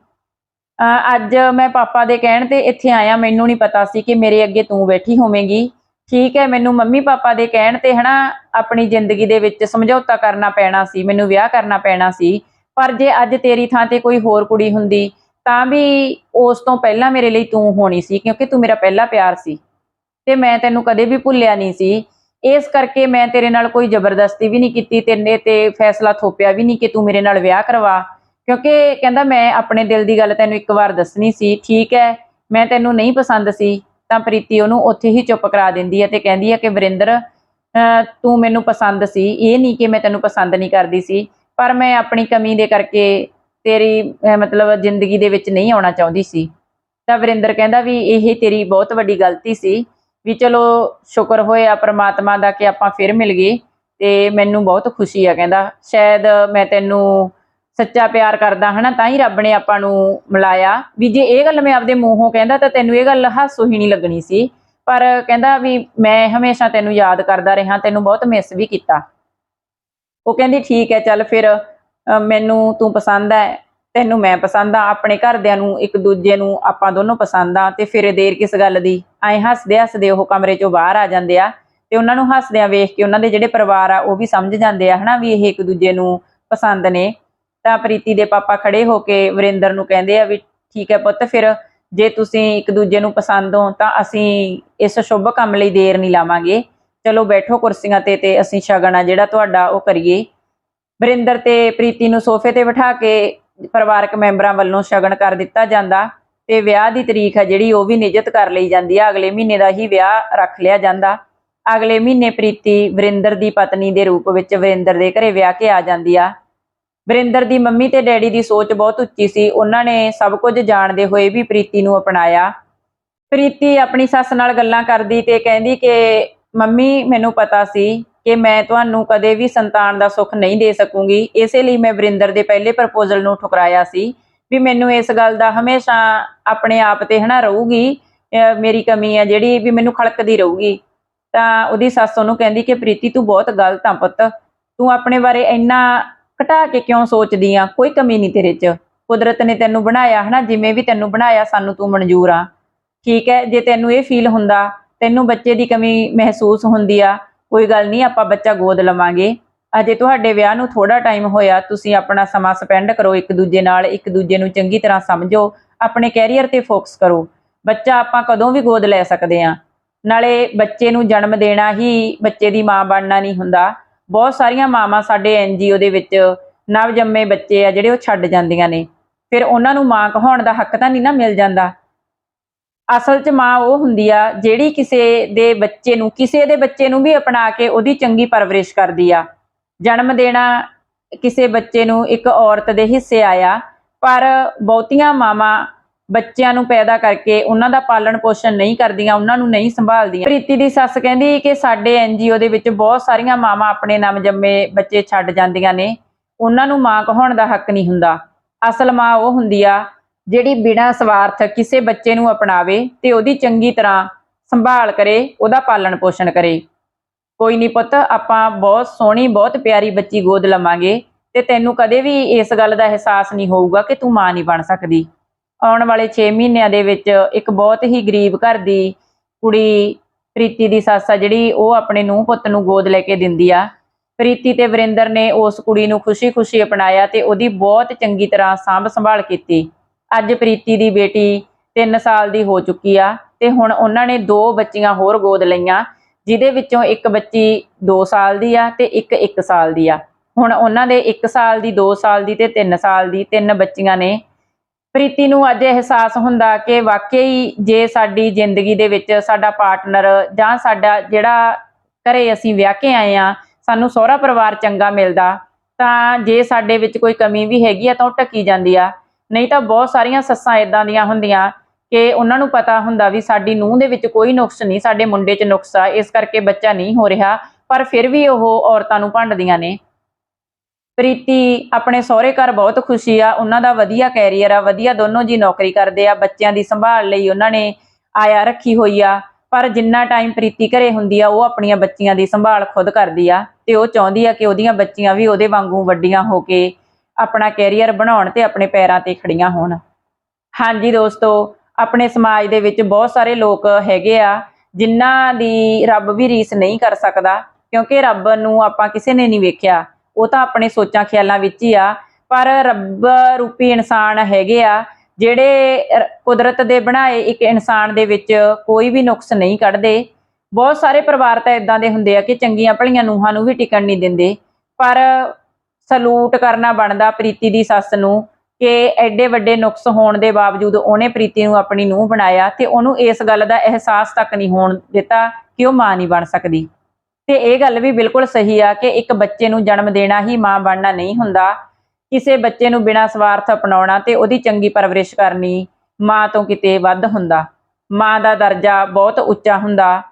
ਅੱਜ ਮੈਂ ਪਾਪਾ ਦੇ ਕਹਿਣ ਤੇ ਇੱਥੇ ਆਇਆ, ਮੈਨੂੰ ਨਹੀਂ ਪਤਾ ਸੀ ਕਿ ਮੇਰੇ ਅੱਗੇ ਤੂੰ ਬੈਠੀ ਹੋਵੇਂਗੀ। ਠੀਕ ਹੈ, ਮੈਨੂੰ ਮੰਮੀ ਪਾਪਾ ਦੇ ਕਹਿਣ ਤੇ ਹਨਾ ਆਪਣੀ ਜ਼ਿੰਦਗੀ ਦੇ ਵਿੱਚ ਸਮਝੌਤਾ ਕਰਨਾ ਪੈਣਾ ਸੀ, ਮੈਨੂੰ ਵਿਆਹ ਕਰਨਾ ਪੈਣਾ ਸੀ। ਪਰ ਜੇ ਅੱਜ ਤੇਰੀ ਥਾਂ ਤੇ ਕੋਈ ਹੋਰ ਕੁੜੀ ਹੁੰਦੀ, ਤਾਂ ਵੀ ਉਸ ਤੋਂ ਪਹਿਲਾਂ ਮੇਰੇ ਲਈ ਤੂੰ ਹੋਣੀ ਸੀ, ਕਿਉਂਕਿ ਤੂੰ ਮੇਰਾ ਪਹਿਲਾ ਪਿਆਰ ਸੀ। ਤੇ ਮੈਂ ਤੈਨੂੰ ਕਦੇ ਵੀ ਭੁੱਲਿਆ ਨਹੀਂ ਸੀ। ਇਸ ਕਰਕੇ ਮੈਂ ਤੇਰੇ ਨਾਲ ਕੋਈ ਜ਼ਬਰਦਸਤੀ ਵੀ ਨਹੀਂ ਕੀਤੀ, ਤੇਰੇ ਤੇ ਫੈਸਲਾ ਥੋਪਿਆ ਵੀ ਨਹੀਂ ਕਿ ਤੂੰ ਮੇਰੇ ਨਾਲ ਵਿਆਹ ਕਰਵਾ। ਕਿਉਂਕਿ ਕਹਿੰਦਾ ਮੈਂ ਆਪਣੇ ਦਿਲ ਦੀ ਗੱਲ ਤੈਨੂੰ ਇੱਕ ਵਾਰ ਦੱਸਣੀ ਸੀ, ਠੀਕ ਹੈ, ਮੈਂ ਤੈਨੂੰ ਨਹੀਂ ਪਸੰਦ ਸੀ, ਤਾਂ ਪ੍ਰੀਤੀ ਉਹਨੂੰ ਉੱਥੇ ਹੀ ਚੁੱਪ ਕਰਾ ਦਿੰਦੀ ਹੈ ਤੇ ਕਹਿੰਦੀ ਹੈ ਕਿ ਵਰਿੰਦਰ ਤੂੰ ਮੈਨੂੰ ਪਸੰਦ ਸੀ, ਇਹ ਨਹੀਂ ਕਿ ਮੈਂ ਤੈਨੂੰ ਪਸੰਦ ਨਹੀਂ ਕਰਦੀ ਸੀ, ਪਰ ਮੈਂ ਆਪਣੀ ਕਮੀ ਦੇ ਕਰਕੇ ਤੇਰੀ ਮਤਲਬ ਜ਼ਿੰਦਗੀ ਦੇ ਵਿੱਚ ਨਹੀਂ ਆਉਣਾ ਚਾਹੁੰਦੀ ਸੀ। ਤਾਂ ਵਰਿੰਦਰ ਕਹਿੰਦਾ ਵੀ ਇਹ ਤੇਰੀ ਬਹੁਤ ਵੱਡੀ ਗਲਤੀ ਸੀ, ਵੀ ਚਲੋ ਸ਼ੁਕਰ ਹੋਇਆ ਪ੍ਰਮਾਤਮਾ ਦਾ ਕਿ ਆਪਾਂ ਫਿਰ ਮਿਲ ਗਏ ਤੇ ਮੈਨੂੰ ਬਹੁਤ ਖੁਸ਼ੀ ਆ, ਕਹਿੰਦਾ, ਸ਼ਾਇਦ ਮੈਂ ਤੈਨੂੰ ਸੱਚਾ ਪਿਆਰ ਕਰਦਾ, ਹਨਾ, ਤਾਂ ਹੀ ਰੱਬ ਨੇ ਆਪਾਂ ਨੂੰ ਮਿਲਾਇਆ। ਵੀ ਜੇ ਇਹ ਗੱਲ ਮੈਂ ਆਪਦੇ ਮੂੰਹੋਂ ਕਹਿੰਦਾ, ਤਾਂ ਤੈਨੂੰ ਇਹ ਗੱਲ ਹਾਸੋ ਹੀ ਨਹੀਂ ਲੱਗਣੀ ਸੀ। ਪਰ ਕਹਿੰਦਾ ਵੀ ਮੈਂ ਹਮੇਸ਼ਾ ਤੈਨੂੰ ਯਾਦ ਕਰਦਾ ਰਿਹਾ, ਤੈਨੂੰ ਬਹੁਤ ਮਿਸ ਵੀ ਕੀਤਾ। ਉਹ ਕਹਿੰਦੀ, ਠੀਕ ਹੈ, ਚੱਲ ਫਿਰ ਮੈਨੂੰ ਤੂੰ ਪਸੰਦ ਹੈ, ਤੈਨੂੰ ਮੈਂ ਪਸੰਦ ਆ ਆਪਣੇ ਘਰਦਿਆਂ ਨੂੰ, ਇੱਕ ਦੂਜੇ ਨੂੰ ਆਪਾਂ ਦੋਨੋਂ ਪਸੰਦ ਆ ਤੇ ਫਿਰ ਦੇਰ ਕਿਸ ਗੱਲ ਦੀ? ਐਂ ਹੱਸਦੇ ਹੱਸਦੇ ਉਹ ਕਮਰੇ ਚੋਂ ਬਾਹਰ ਆ ਜਾਂਦੇ ਆ, ਤੇ ਉਹਨਾਂ ਨੂੰ ਹੱਸਦਿਆਂ ਵੇਖ ਕੇ ਉਹਨਾਂ ਦੇ ਜਿਹੜੇ ਪਰਿਵਾਰ ਆ, ਉਹ ਵੀ ਸਮਝ ਜਾਂਦੇ ਆ, ਹਨਾ, ਵੀ ਇਹ ਇੱਕ ਦੂਜੇ ਨੂੰ ਪਸੰਦ ਨੇ। ਤਾਂ ਪ੍ਰੀਤੀ ਦੇ ਪਾਪਾ ਖੜੇ ਹੋ ਕੇ ਵਰਿੰਦਰ ਨੂੰ ਕਹਿੰਦੇ ਆ ਵੀ ਠੀਕ ਹੈ ਪੁੱਤ, ਫਿਰ ਜੇ ਤੁਸੀਂ ਇੱਕ ਦੂਜੇ ਨੂੰ ਪਸੰਦ ਹੋ ਤਾਂ ਅਸੀਂ ਇਸ ਸ਼ੁਭ ਕੰਮ ਲਈ ਦੇਰ ਨਹੀਂ ਲਾਵਾਂਗੇ। ਚਲੋ ਬੈਠੋ ਕੁਰਸੀਆਂ ਤੇ ਤੇ ਅਸੀਂ ਸ਼ਗਨ ਆ ਜਿਹੜਾ ਤੁਹਾਡਾ ਉਹ ਕਰੀਏ। ਵਰਿੰਦਰ ਤੇ ਪ੍ਰੀਤੀ ਨੂੰ ਸੋਫੇ ਤੇ ਬਿਠਾ ਕੇ ਪਰਿਵਾਰਕ ਮੈਂਬਰਾਂ ਵੱਲੋਂ ਸ਼ਗਨ ਕਰ ਦਿੱਤਾ ਜਾਂਦਾ ਤੇ ਵਿਆਹ ਦੀ ਤਰੀਕ ਹੈ ਜਿਹੜੀ ਉਹ ਵੀ ਨਿਯਤ ਕਰ ਲਈ ਜਾਂਦੀ ਆ। ਅਗਲੇ ਮਹੀਨੇ ਦਾ ਹੀ ਵਿਆਹ ਰੱਖ ਲਿਆ ਜਾਂਦਾ। ਅਗਲੇ ਮਹੀਨੇ ਪ੍ਰੀਤੀ ਵਰਿੰਦਰ ਦੀ ਪਤਨੀ ਦੇ ਰੂਪ ਵਿੱਚ ਵਰਿੰਦਰ ਦੇ ਘਰੇ ਵਿਆਹ ਕੇ ਆ ਜਾਂਦੀ ਆ। ਵਰਿੰਦਰ ਦੀ ਮੰਮੀ ਤੇ ਡੈਡੀ ਦੀ ਸੋਚ ਬਹੁਤ ਉੱਚੀ ਸੀ। ਉਹਨਾਂ ਨੇ ਸਭ ਕੁਝ ਜਾਣਦੇ ਹੋਏ ਵੀ ਪ੍ਰੀਤੀ ਨੂੰ ਅਪਣਾਇਆ। ਪ੍ਰੀਤੀ ਆਪਣੀ ਸੱਸ ਨਾਲ ਗੱਲਾਂ ਕਰਦੀ ਤੇ ਕਹਿੰਦੀ ਕਿ, ਮੰਮੀ, ਮੈਨੂੰ ਪਤਾ ਸੀ ਕਿ ਮੈਂ ਤੁਹਾਨੂੰ ਕਦੇ ਵੀ ਸੰਤਾਨ ਦਾ ਸੁੱਖ ਨਹੀਂ ਦੇ ਸਕੂੰਗੀ। ਇਸੇ ਲਈ ਮੈਂ ਵਰਿੰਦਰ ਦੇ ਪਹਿਲੇ ਪ੍ਰਪੋਜ਼ਲ ਨੂੰ ਠੁਕਰਾਇਆ ਸੀ ਵੀ ਮੈਨੂੰ ਇਸ ਗੱਲ ਦਾ ਹਮੇਸ਼ਾ ਆਪਣੇ ਆਪ ਤੇ ਹਨਾ ਰਹੂਗੀ। ਮੇਰੀ ਕਮੀ ਹੈ ਜਿਹੜੀ ਵੀ ਮੈਨੂੰ ਖਲਕਦੀ ਰਹੂਗੀ। ਤਾਂ ਉਹਦੀ ਸੱਸ ਉਹਨੂੰ ਕਹਿੰਦੀ ਕਿ, ਪ੍ਰੀਤੀ, ਤੂੰ ਬਹੁਤ ਗਲਤ ਆ ਪੁੱਤ। ਤੂੰ ਆਪਣੇ ਬਾਰੇ ਇੰਨਾ ਘਟਾ ਕੇ ਕਿਉਂ ਸੋਚਦੀ ਆ? ਕੋਈ ਕਮੀ ਨਹੀਂ ਤੇਰੇ 'ਚ। ਕੁਦਰਤ ਨੇ ਤੈਨੂੰ ਬਣਾਇਆ ਹਨਾ, ਜਿਵੇਂ ਵੀ ਤੈਨੂੰ ਬਣਾਇਆ, ਸਾਨੂੰ ਤੂੰ ਮਨਜ਼ੂਰ ਆ। ਠੀਕ ਹੈ, ਜੇ ਤੈਨੂੰ ਇਹ ਫੀਲ ਹੁੰਦਾ, ਤੈਨੂੰ ਬੱਚੇ ਦੀ ਕਮੀ ਮਹਿਸੂਸ ਹੁੰਦੀ ਆ, ਕੋਈ ਗੱਲ ਨਹੀਂ, ਆਪਾਂ ਬੱਚਾ ਗੋਦ ਲਵਾਂਗੇ। ਅਜੇ ਤੁਹਾਡੇ ਵਿਆਹ ਨੂੰ ਥੋੜਾ ਟਾਈਮ ਹੋਇਆ, ਤੁਸੀਂ ਆਪਣਾ ਸਮਾਂ ਸਪੈਂਡ ਕਰੋ ਇੱਕ ਦੂਜੇ ਨਾਲ, ਇੱਕ ਦੂਜੇ ਨੂੰ ਚੰਗੀ ਤਰ੍ਹਾਂ ਸਮਝੋ, ਆਪਣੇ ਕੈਰੀਅਰ ਤੇ ਫੋਕਸ ਕਰੋ। ਬੱਚਾ ਆਪਾਂ ਕਦੋਂ ਵੀ ਗੋਦ ਲੈ ਸਕਦੇ ਆ। ਨਾਲੇ ਬੱਚੇ ਨੂੰ ਜਨਮ ਦੇਣਾ ਹੀ ਬੱਚੇ ਦੀ ਮਾਂ ਬਣਨਾ ਨਹੀਂ ਹੁੰਦਾ। ਬਹੁਤ ਸਾਰੀਆਂ ਮਾਵਾਂ ਸਾਡੇ ਐਨਜੀਓ ਦੇ ਵਿੱਚ ਨਵਜੰਮੇ ਬੱਚੇ ਆ ਜਿਹੜੇ ਉਹ ਛੱਡ ਜਾਂਦੀਆਂ ਨੇ। ਫਿਰ ਉਹਨਾਂ ਨੂੰ ਮਾਂ ਕਹਾਉਣ ਦਾ ਹੱਕ ਤਾਂ ਨਹੀਂ ਨਾ ਮਿਲ ਜਾਂਦਾ। ਅਸਲ 'ਚ ਮਾਂ ਉਹ ਹੁੰਦੀ ਆ ਜਿਹੜੀ ਕਿਸੇ ਦੇ ਬੱਚੇ ਨੂੰ, ਕਿਸੇ ਦੇ ਬੱਚੇ ਨੂੰ ਵੀ ਅਪਣਾ ਕੇ ਉਹਦੀ ਚੰਗੀ ਪਰਵਰਿਸ਼ ਕਰਦੀ ਆ। ਜਨਮ ਦੇਣਾ ਕਿਸੇ ਬੱਚੇ ਨੂੰ ਇੱਕ ਔਰਤ ਦੇ ਹਿੱਸੇ ਆਇਆ, ਪਰ ਬਹੁਤੀਆਂ ਮਾਵਾਂ ਬੱਚਿਆਂ ਨੂੰ ਪੈਦਾ ਕਰਕੇ ਉਹਨਾਂ ਦਾ ਪਾਲਣ ਪੋਸ਼ਣ ਨਹੀਂ ਕਰਦੀਆਂ, ਉਹਨਾਂ ਨੂੰ ਨਹੀਂ ਸੰਭਾਲਦੀਆਂ। ਪ੍ਰੀਤੀ ਦੀ ਸੱਸ ਕਹਿੰਦੀ ਕਿ ਸਾਡੇ ਐਨਜੀਓ ਦੇ ਵਿੱਚ ਬਹੁਤ ਸਾਰੀਆਂ ਮਾਵਾਂ ਆਪਣੇ ਨਮ ਜੰਮੇ ਬੱਚੇ ਛੱਡ ਜਾਂਦੀਆਂ ਨੇ। ਉਹਨਾਂ ਨੂੰ ਮਾਂ ਕਹਾਉਣ ਦਾ ਹੱਕ ਨਹੀਂ ਹੁੰਦਾ। ਅਸਲ ਮਾਂ ਉਹ ਹੁੰਦੀ ਆ ਜਿਹੜੀ ਬਿਨਾਂ ਸਵਾਰਥ ਕਿਸੇ ਬੱਚੇ ਨੂੰ ਅਪਣਾਵੇ ਤੇ ਉਹਦੀ ਚੰਗੀ ਤਰ੍ਹਾਂ ਸੰਭਾਲ ਕਰੇ, ਉਹਦਾ ਪਾਲਣ ਪੋਸ਼ਣ ਕਰੇ। ਕੋਈ ਨਹੀਂ ਪੁੱਤ, ਆਪਾਂ ਬਹੁਤ ਸੋਹਣੀ, ਬਹੁਤ ਪਿਆਰੀ ਬੱਚੀ ਗੋਦ ਲਵਾਂਗੇ ਤੇ ਤੈਨੂੰ ਕਦੇ ਵੀ ਇਸ ਗੱਲ ਦਾ ਅਹਿਸਾਸ ਨਹੀਂ ਹੋਊਗਾ ਕਿ ਤੂੰ ਮਾਂ ਨਹੀਂ ਬਣ ਸਕਦੀ। ਆਉਣ ਵਾਲੇ 6 ਮਹੀਨਿਆਂ ਦੇ ਵਿੱਚ ਇੱਕ ਬਹੁਤ ਹੀ ਗਰੀਬ ਘਰ ਦੀ ਕੁੜੀ ਪ੍ਰੀਤੀ ਦੀ ਸੱਸ ਆ ਜਿਹੜੀ, ਉਹ ਆਪਣੇ ਨੂੰਹ ਪੁੱਤ ਨੂੰ ਗੋਦ ਲੈ ਕੇ ਦਿੰਦੀ ਆ। ਪ੍ਰੀਤੀ ਤੇ ਵਰਿੰਦਰ ਨੇ ਉਸ ਕੁੜੀ ਨੂੰ ਖੁਸ਼ੀ-ਖੁਸ਼ੀ ਅਪਣਾਇਆ ਤੇ ਉਹਦੀ ਬਹੁਤ ਚੰਗੀ ਤਰ੍ਹਾਂ ਸਾਂਭ ਸੰਭਾਲ ਕੀਤੀ। ਅੱਜ ਪ੍ਰੀਤੀ ਦੀ ਬੇਟੀ 3 ਸਾਲ ਦੀ ਹੋ ਚੁੱਕੀ ਆ ਤੇ ਹੁਣ ਉਹਨਾਂ ਨੇ ਦੋ ਬੱਚੀਆਂ ਹੋਰ ਗੋਦ ਲਈਆਂ, ਜਿਹਦੇ ਵਿੱਚੋਂ ਇੱਕ ਬੱਚੀ 2 ਸਾਲ ਦੀ ਆ ਤੇ ਇੱਕ 1 ਸਾਲ ਦੀ ਆ। ਹੁਣ ਉਹਨਾਂ ਦੇ 1 ਸਾਲ ਦੀ 2 ਸਾਲ ਦੀ ਤੇ 3 ਸਾਲ ਦੀ ਤਿੰਨ ਬੱਚੀਆਂ ਨੇ ਪ੍ਰੀਤੀ ਨੂੰ ਅੱਜ ਅਹਿਸਾਸ ਹੁੰਦਾ ਕਿ ਵਾਕਈ ਜੇ ਸਾਡੀ ਜ਼ਿੰਦਗੀ ਦੇ ਵਿੱਚ ਸਾਡਾ ਪਾਰਟਨਰ ਜਾਂ ਸਾਡਾ ਜਿਹੜਾ ਘਰੇ ਅਸੀਂ ਵਿਆਹ ਕੇ ਆਏ ਆ ਸਾਨੂੰ ਸਹੁਰਾ ਪਰਿਵਾਰ ਚੰਗਾ ਮਿਲਦਾ, ਤਾਂ ਜੇ ਸਾਡੇ ਵਿੱਚ ਕੋਈ ਕਮੀ ਵੀ ਹੈਗੀ ਆ ਤਾਂ ਉਹ ਢੱਕੀ ਜਾਂਦੀ ਆ। ਨਹੀਂ ਤਾਂ ਬਹੁਤ ਸਾਰੀਆਂ ਸੱਸਾਂ ਇਦਾਂ ਦੀਆਂ ਹੁੰਦੀਆਂ ਕਿ ਉਹਨਾਂ ਨੂੰ ਪਤਾ ਹੁੰਦਾ ਵੀ ਸਾਡੀ ਨੂੰਹ ਦੇ ਵਿੱਚ ਕੋਈ ਨੁਕਸ ਨਹੀਂ, ਸਾਡੇ ਮੁੰਡੇ 'ਚ ਨੁਕਸ ਆ, ਇਸ ਕਰਕੇ ਬੱਚਾ ਨਹੀਂ ਹੋ ਰਿਹਾ, ਪਰ ਫਿਰ ਵੀ ਉਹ ਔਰਤਾਂ ਨੂੰ ਭੰਡਦੀਆਂ ਨੇ। ਪ੍ਰੀਤੀ, ਆਪਣੇ ਸਹੁਰੇ ਘਰ ਬਹੁਤ ਖੁਸ਼ੀ ਆ, ਉਹਨਾਂ ਦਾ ਵਧੀਆ ਕੈਰੀਅਰ ਆ, ਵਧੀਆ ਦੋਨੋਂ ਜੀ ਨੌਕਰੀ ਕਰਦੇ ਆ, ਬੱਚਿਆਂ ਦੀ ਸੰਭਾਲ ਲਈ ਉਹਨਾਂ ਨੇ ਆਇਆ ਰੱਖੀ ਹੋਈ ਆ, ਪਰ ਜਿੰਨਾ ਟਾਈਮ ਪ੍ਰੀਤੀ ਘਰੇ ਹੁੰਦੀ ਆ, ਉਹ ਆਪਣੀਆਂ ਬੱਚੀਆਂ ਦੀ ਸੰਭਾਲ ਖੁਦ ਕਰਦੀ ਆ ਤੇ ਉਹ ਚਾਹੁੰਦੀ ਆ ਕਿ ਉਹਦੀਆਂ ਬੱਚੀਆਂ ਵੀ ਉਹਦੇ ਵਾਂਗੂ ਵੱਡੀਆਂ ਹੋ ਕੇ ਆਪਣਾ ਕੈਰੀਅਰ ਬਣਾਉਣ ਤੇ ਆਪਣੇ ਪੈਰਾਂ ਤੇ ਖੜੀਆਂ ਹੋਣ। ਹਾਂਜੀ ਦੋਸਤੋ, ਆਪਣੇ ਸਮਾਜ ਦੇ ਵਿੱਚ ਬਹੁਤ ਸਾਰੇ ਲੋਕ ਹੈਗੇ ਆ, ਜਿਨ੍ਹਾਂ ਦੀ ਰੱਬ ਵੀ ਰੀਸ ਨਹੀਂ ਕਰ ਸਕਦਾ, ਕਿਉਂਕਿ ਰੱਬ ਨੂੰ ਆਪਾਂ ਕਿਸੇ ਨੇ ਨਹੀਂ ਵੇਖਿਆ। ਉਹ ਤਾਂ ਆਪਣੇ ਸੋਚਾਂ ਖਿਆਲਾਂ ਵਿੱਚ ਹੀ ਆ, ਪਰ ਰੱਬ ਰੂਪੀ ਇਨਸਾਨ ਹੈਗੇ ਆ, ਜਿਹੜੇ ਕੁਦਰਤ ਦੇ ਬਣਾਏ ਇੱਕ ਇਨਸਾਨ ਦੇ ਵਿੱਚ ਕੋਈ ਵੀ ਨੁਕਸ ਨਹੀਂ ਕੱਢਦੇ। ਬਹੁਤ ਸਾਰੇ ਪਰਿਵਾਰ ਤਾਂ ਇਦਾਂ ਦੇ ਹੁੰਦੇ ਆ ਕਿ ਚੰਗੀਆਂ ਭਲੀਆਂ ਨੂੰਹਾਂ ਨੂੰ ਵੀ ਟਿਕਣ ਨਹੀਂ ਦਿੰਦੇ, ਪਰ ਸਲੂਟ ਕਰਨਾ ਬਣਦਾ ਪ੍ਰੀਤੀ ਦੀ ਸੱਸ ਨੂੰ ਕਿ ਐਡੇ ਵੱਡੇ ਨੁਕਸ ਹੋਣ ਦੇ ਬਾਵਜੂਦ ਉਹਨੇ ਪ੍ਰੀਤੀ ਨੂੰ ਆਪਣੀ ਨੂੰਹ ਬਣਾਇਆ ਤੇ ਉਹਨੂੰ ਇਸ ਗੱਲ ਦਾ ਅਹਿਸਾਸ ਤੱਕ ਨਹੀਂ ਹੋਣ ਦਿੱਤਾ ਕਿ ਉਹ ਮਾਂ ਨਹੀਂ ਬਣ ਸਕਦੀ। ਤੇ ਇਹ ਗੱਲ ਵੀ ਬਿਲਕੁਲ ਸਹੀ ਆ ਕਿ ਇੱਕ ਬੱਚੇ ਨੂੰ ਜਨਮ ਦੇਣਾ ਹੀ ਮਾਂ ਬਣਨਾ ਨਹੀਂ ਹੁੰਦਾ। ਕਿਸੇ ਬੱਚੇ ਨੂੰ ਬਿਨਾਂ ਸਵਾਰਥ ਅਪਣਾਉਣਾ ਤੇ ਉਹਦੀ ਚੰਗੀ ਪਰਵਰਿਸ਼ ਕਰਨੀ ਮਾਂ ਤੋਂ ਕਿਤੇ ਵੱਧ ਹੁੰਦਾ। ਮਾਂ ਦਾ ਦਰਜਾ ਬਹੁਤ ਉੱਚਾ ਹੁੰਦਾ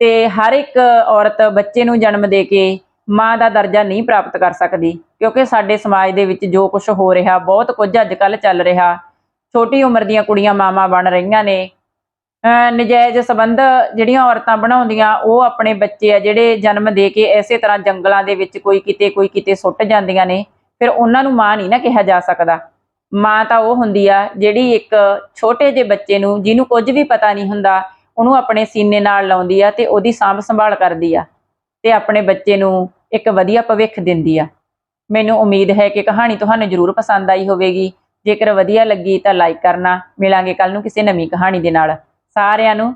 ਤੇ ਹਰ ਇੱਕ ਔਰਤ ਬੱਚੇ ਨੂੰ ਜਨਮ ਦੇ ਕੇ ਮਾਂ ਦਾ ਦਰਜਾ ਨਹੀਂ ਪ੍ਰਾਪਤ ਕਰ ਸਕਦੀ, ਕਿਉਂਕਿ ਸਾਡੇ ਸਮਾਜ ਦੇ ਵਿੱਚ ਜੋ ਕੁਝ ਹੋ ਰਿਹਾ, ਬਹੁਤ ਕੁਝ ਅੱਜ ਕੱਲ ਚੱਲ ਰਿਹਾ। ਛੋਟੀ ਉਮਰ ਦੀਆਂ ਕੁੜੀਆਂ ਮਾਵਾਂ ਬਣ ਰਹੀਆਂ ਨੇ। ਨਜਾਇਜ਼ ਸਬੰਧ ਜਿਹੜੀਆਂ ਔਰਤਾਂ ਬਣਾਉਂਦੀਆਂ, ਉਹ ਆਪਣੇ ਬੱਚੇ ਆ ਜਿਹੜੇ ਜਨਮ ਦੇ ਕੇ ਐਸੇ ਤਰ੍ਹਾਂ ਜੰਗਲਾਂ ਦੇ ਵਿੱਚ ਕੋਈ ਕਿਤੇ ਕੋਈ ਕਿਤੇ ਸੁੱਟ ਜਾਂਦੀਆਂ ਨੇ, ਫਿਰ ਉਹਨਾਂ ਨੂੰ ਮਾਂ ਨਹੀਂ ਨਾ ਕਿਹਾ ਜਾ ਸਕਦਾ। ਮਾਂ ਤਾਂ ਉਹ ਹੁੰਦੀ ਆ ਜਿਹੜੀ ਇੱਕ ਛੋਟੇ ਜਿਹੇ ਬੱਚੇ ਨੂੰ, ਜਿਹਨੂੰ ਕੁਝ ਵੀ ਪਤਾ ਨਹੀਂ ਹੁੰਦਾ, ਉਹਨੂੰ ਆਪਣੇ ਸੀਨੇ ਨਾਲ ਲਾਉਂਦੀ ਆ ਤੇ ਉਹਦੀ ਸਾਂਭ ਸੰਭਾਲ ਕਰਦੀ ਆ ਤੇ ਆਪਣੇ ਬੱਚੇ ਨੂੰ ਇੱਕ ਵਧੀਆ ਭਵਿੱਖ ਦਿੰਦੀ ਆ। ਮੈਨੂੰ ਉਮੀਦ ਹੈ ਕਿ ਕਹਾਣੀ ਤੁਹਾਨੂੰ ਜ਼ਰੂਰ ਪਸੰਦ ਆਈ ਹੋਵੇਗੀ। ਜੇਕਰ ਵਧੀਆ ਲੱਗੀ ਤਾਂ ਲਾਈਕ ਕਰਨਾ। ਮਿਲਾਂਗੇ ਕੱਲ ਨੂੰ ਕਿਸੇ ਨਵੀਂ ਕਹਾਣੀ ਦੇ ਨਾਲ। ਸਾਰਿਆਂ ਨੂੰ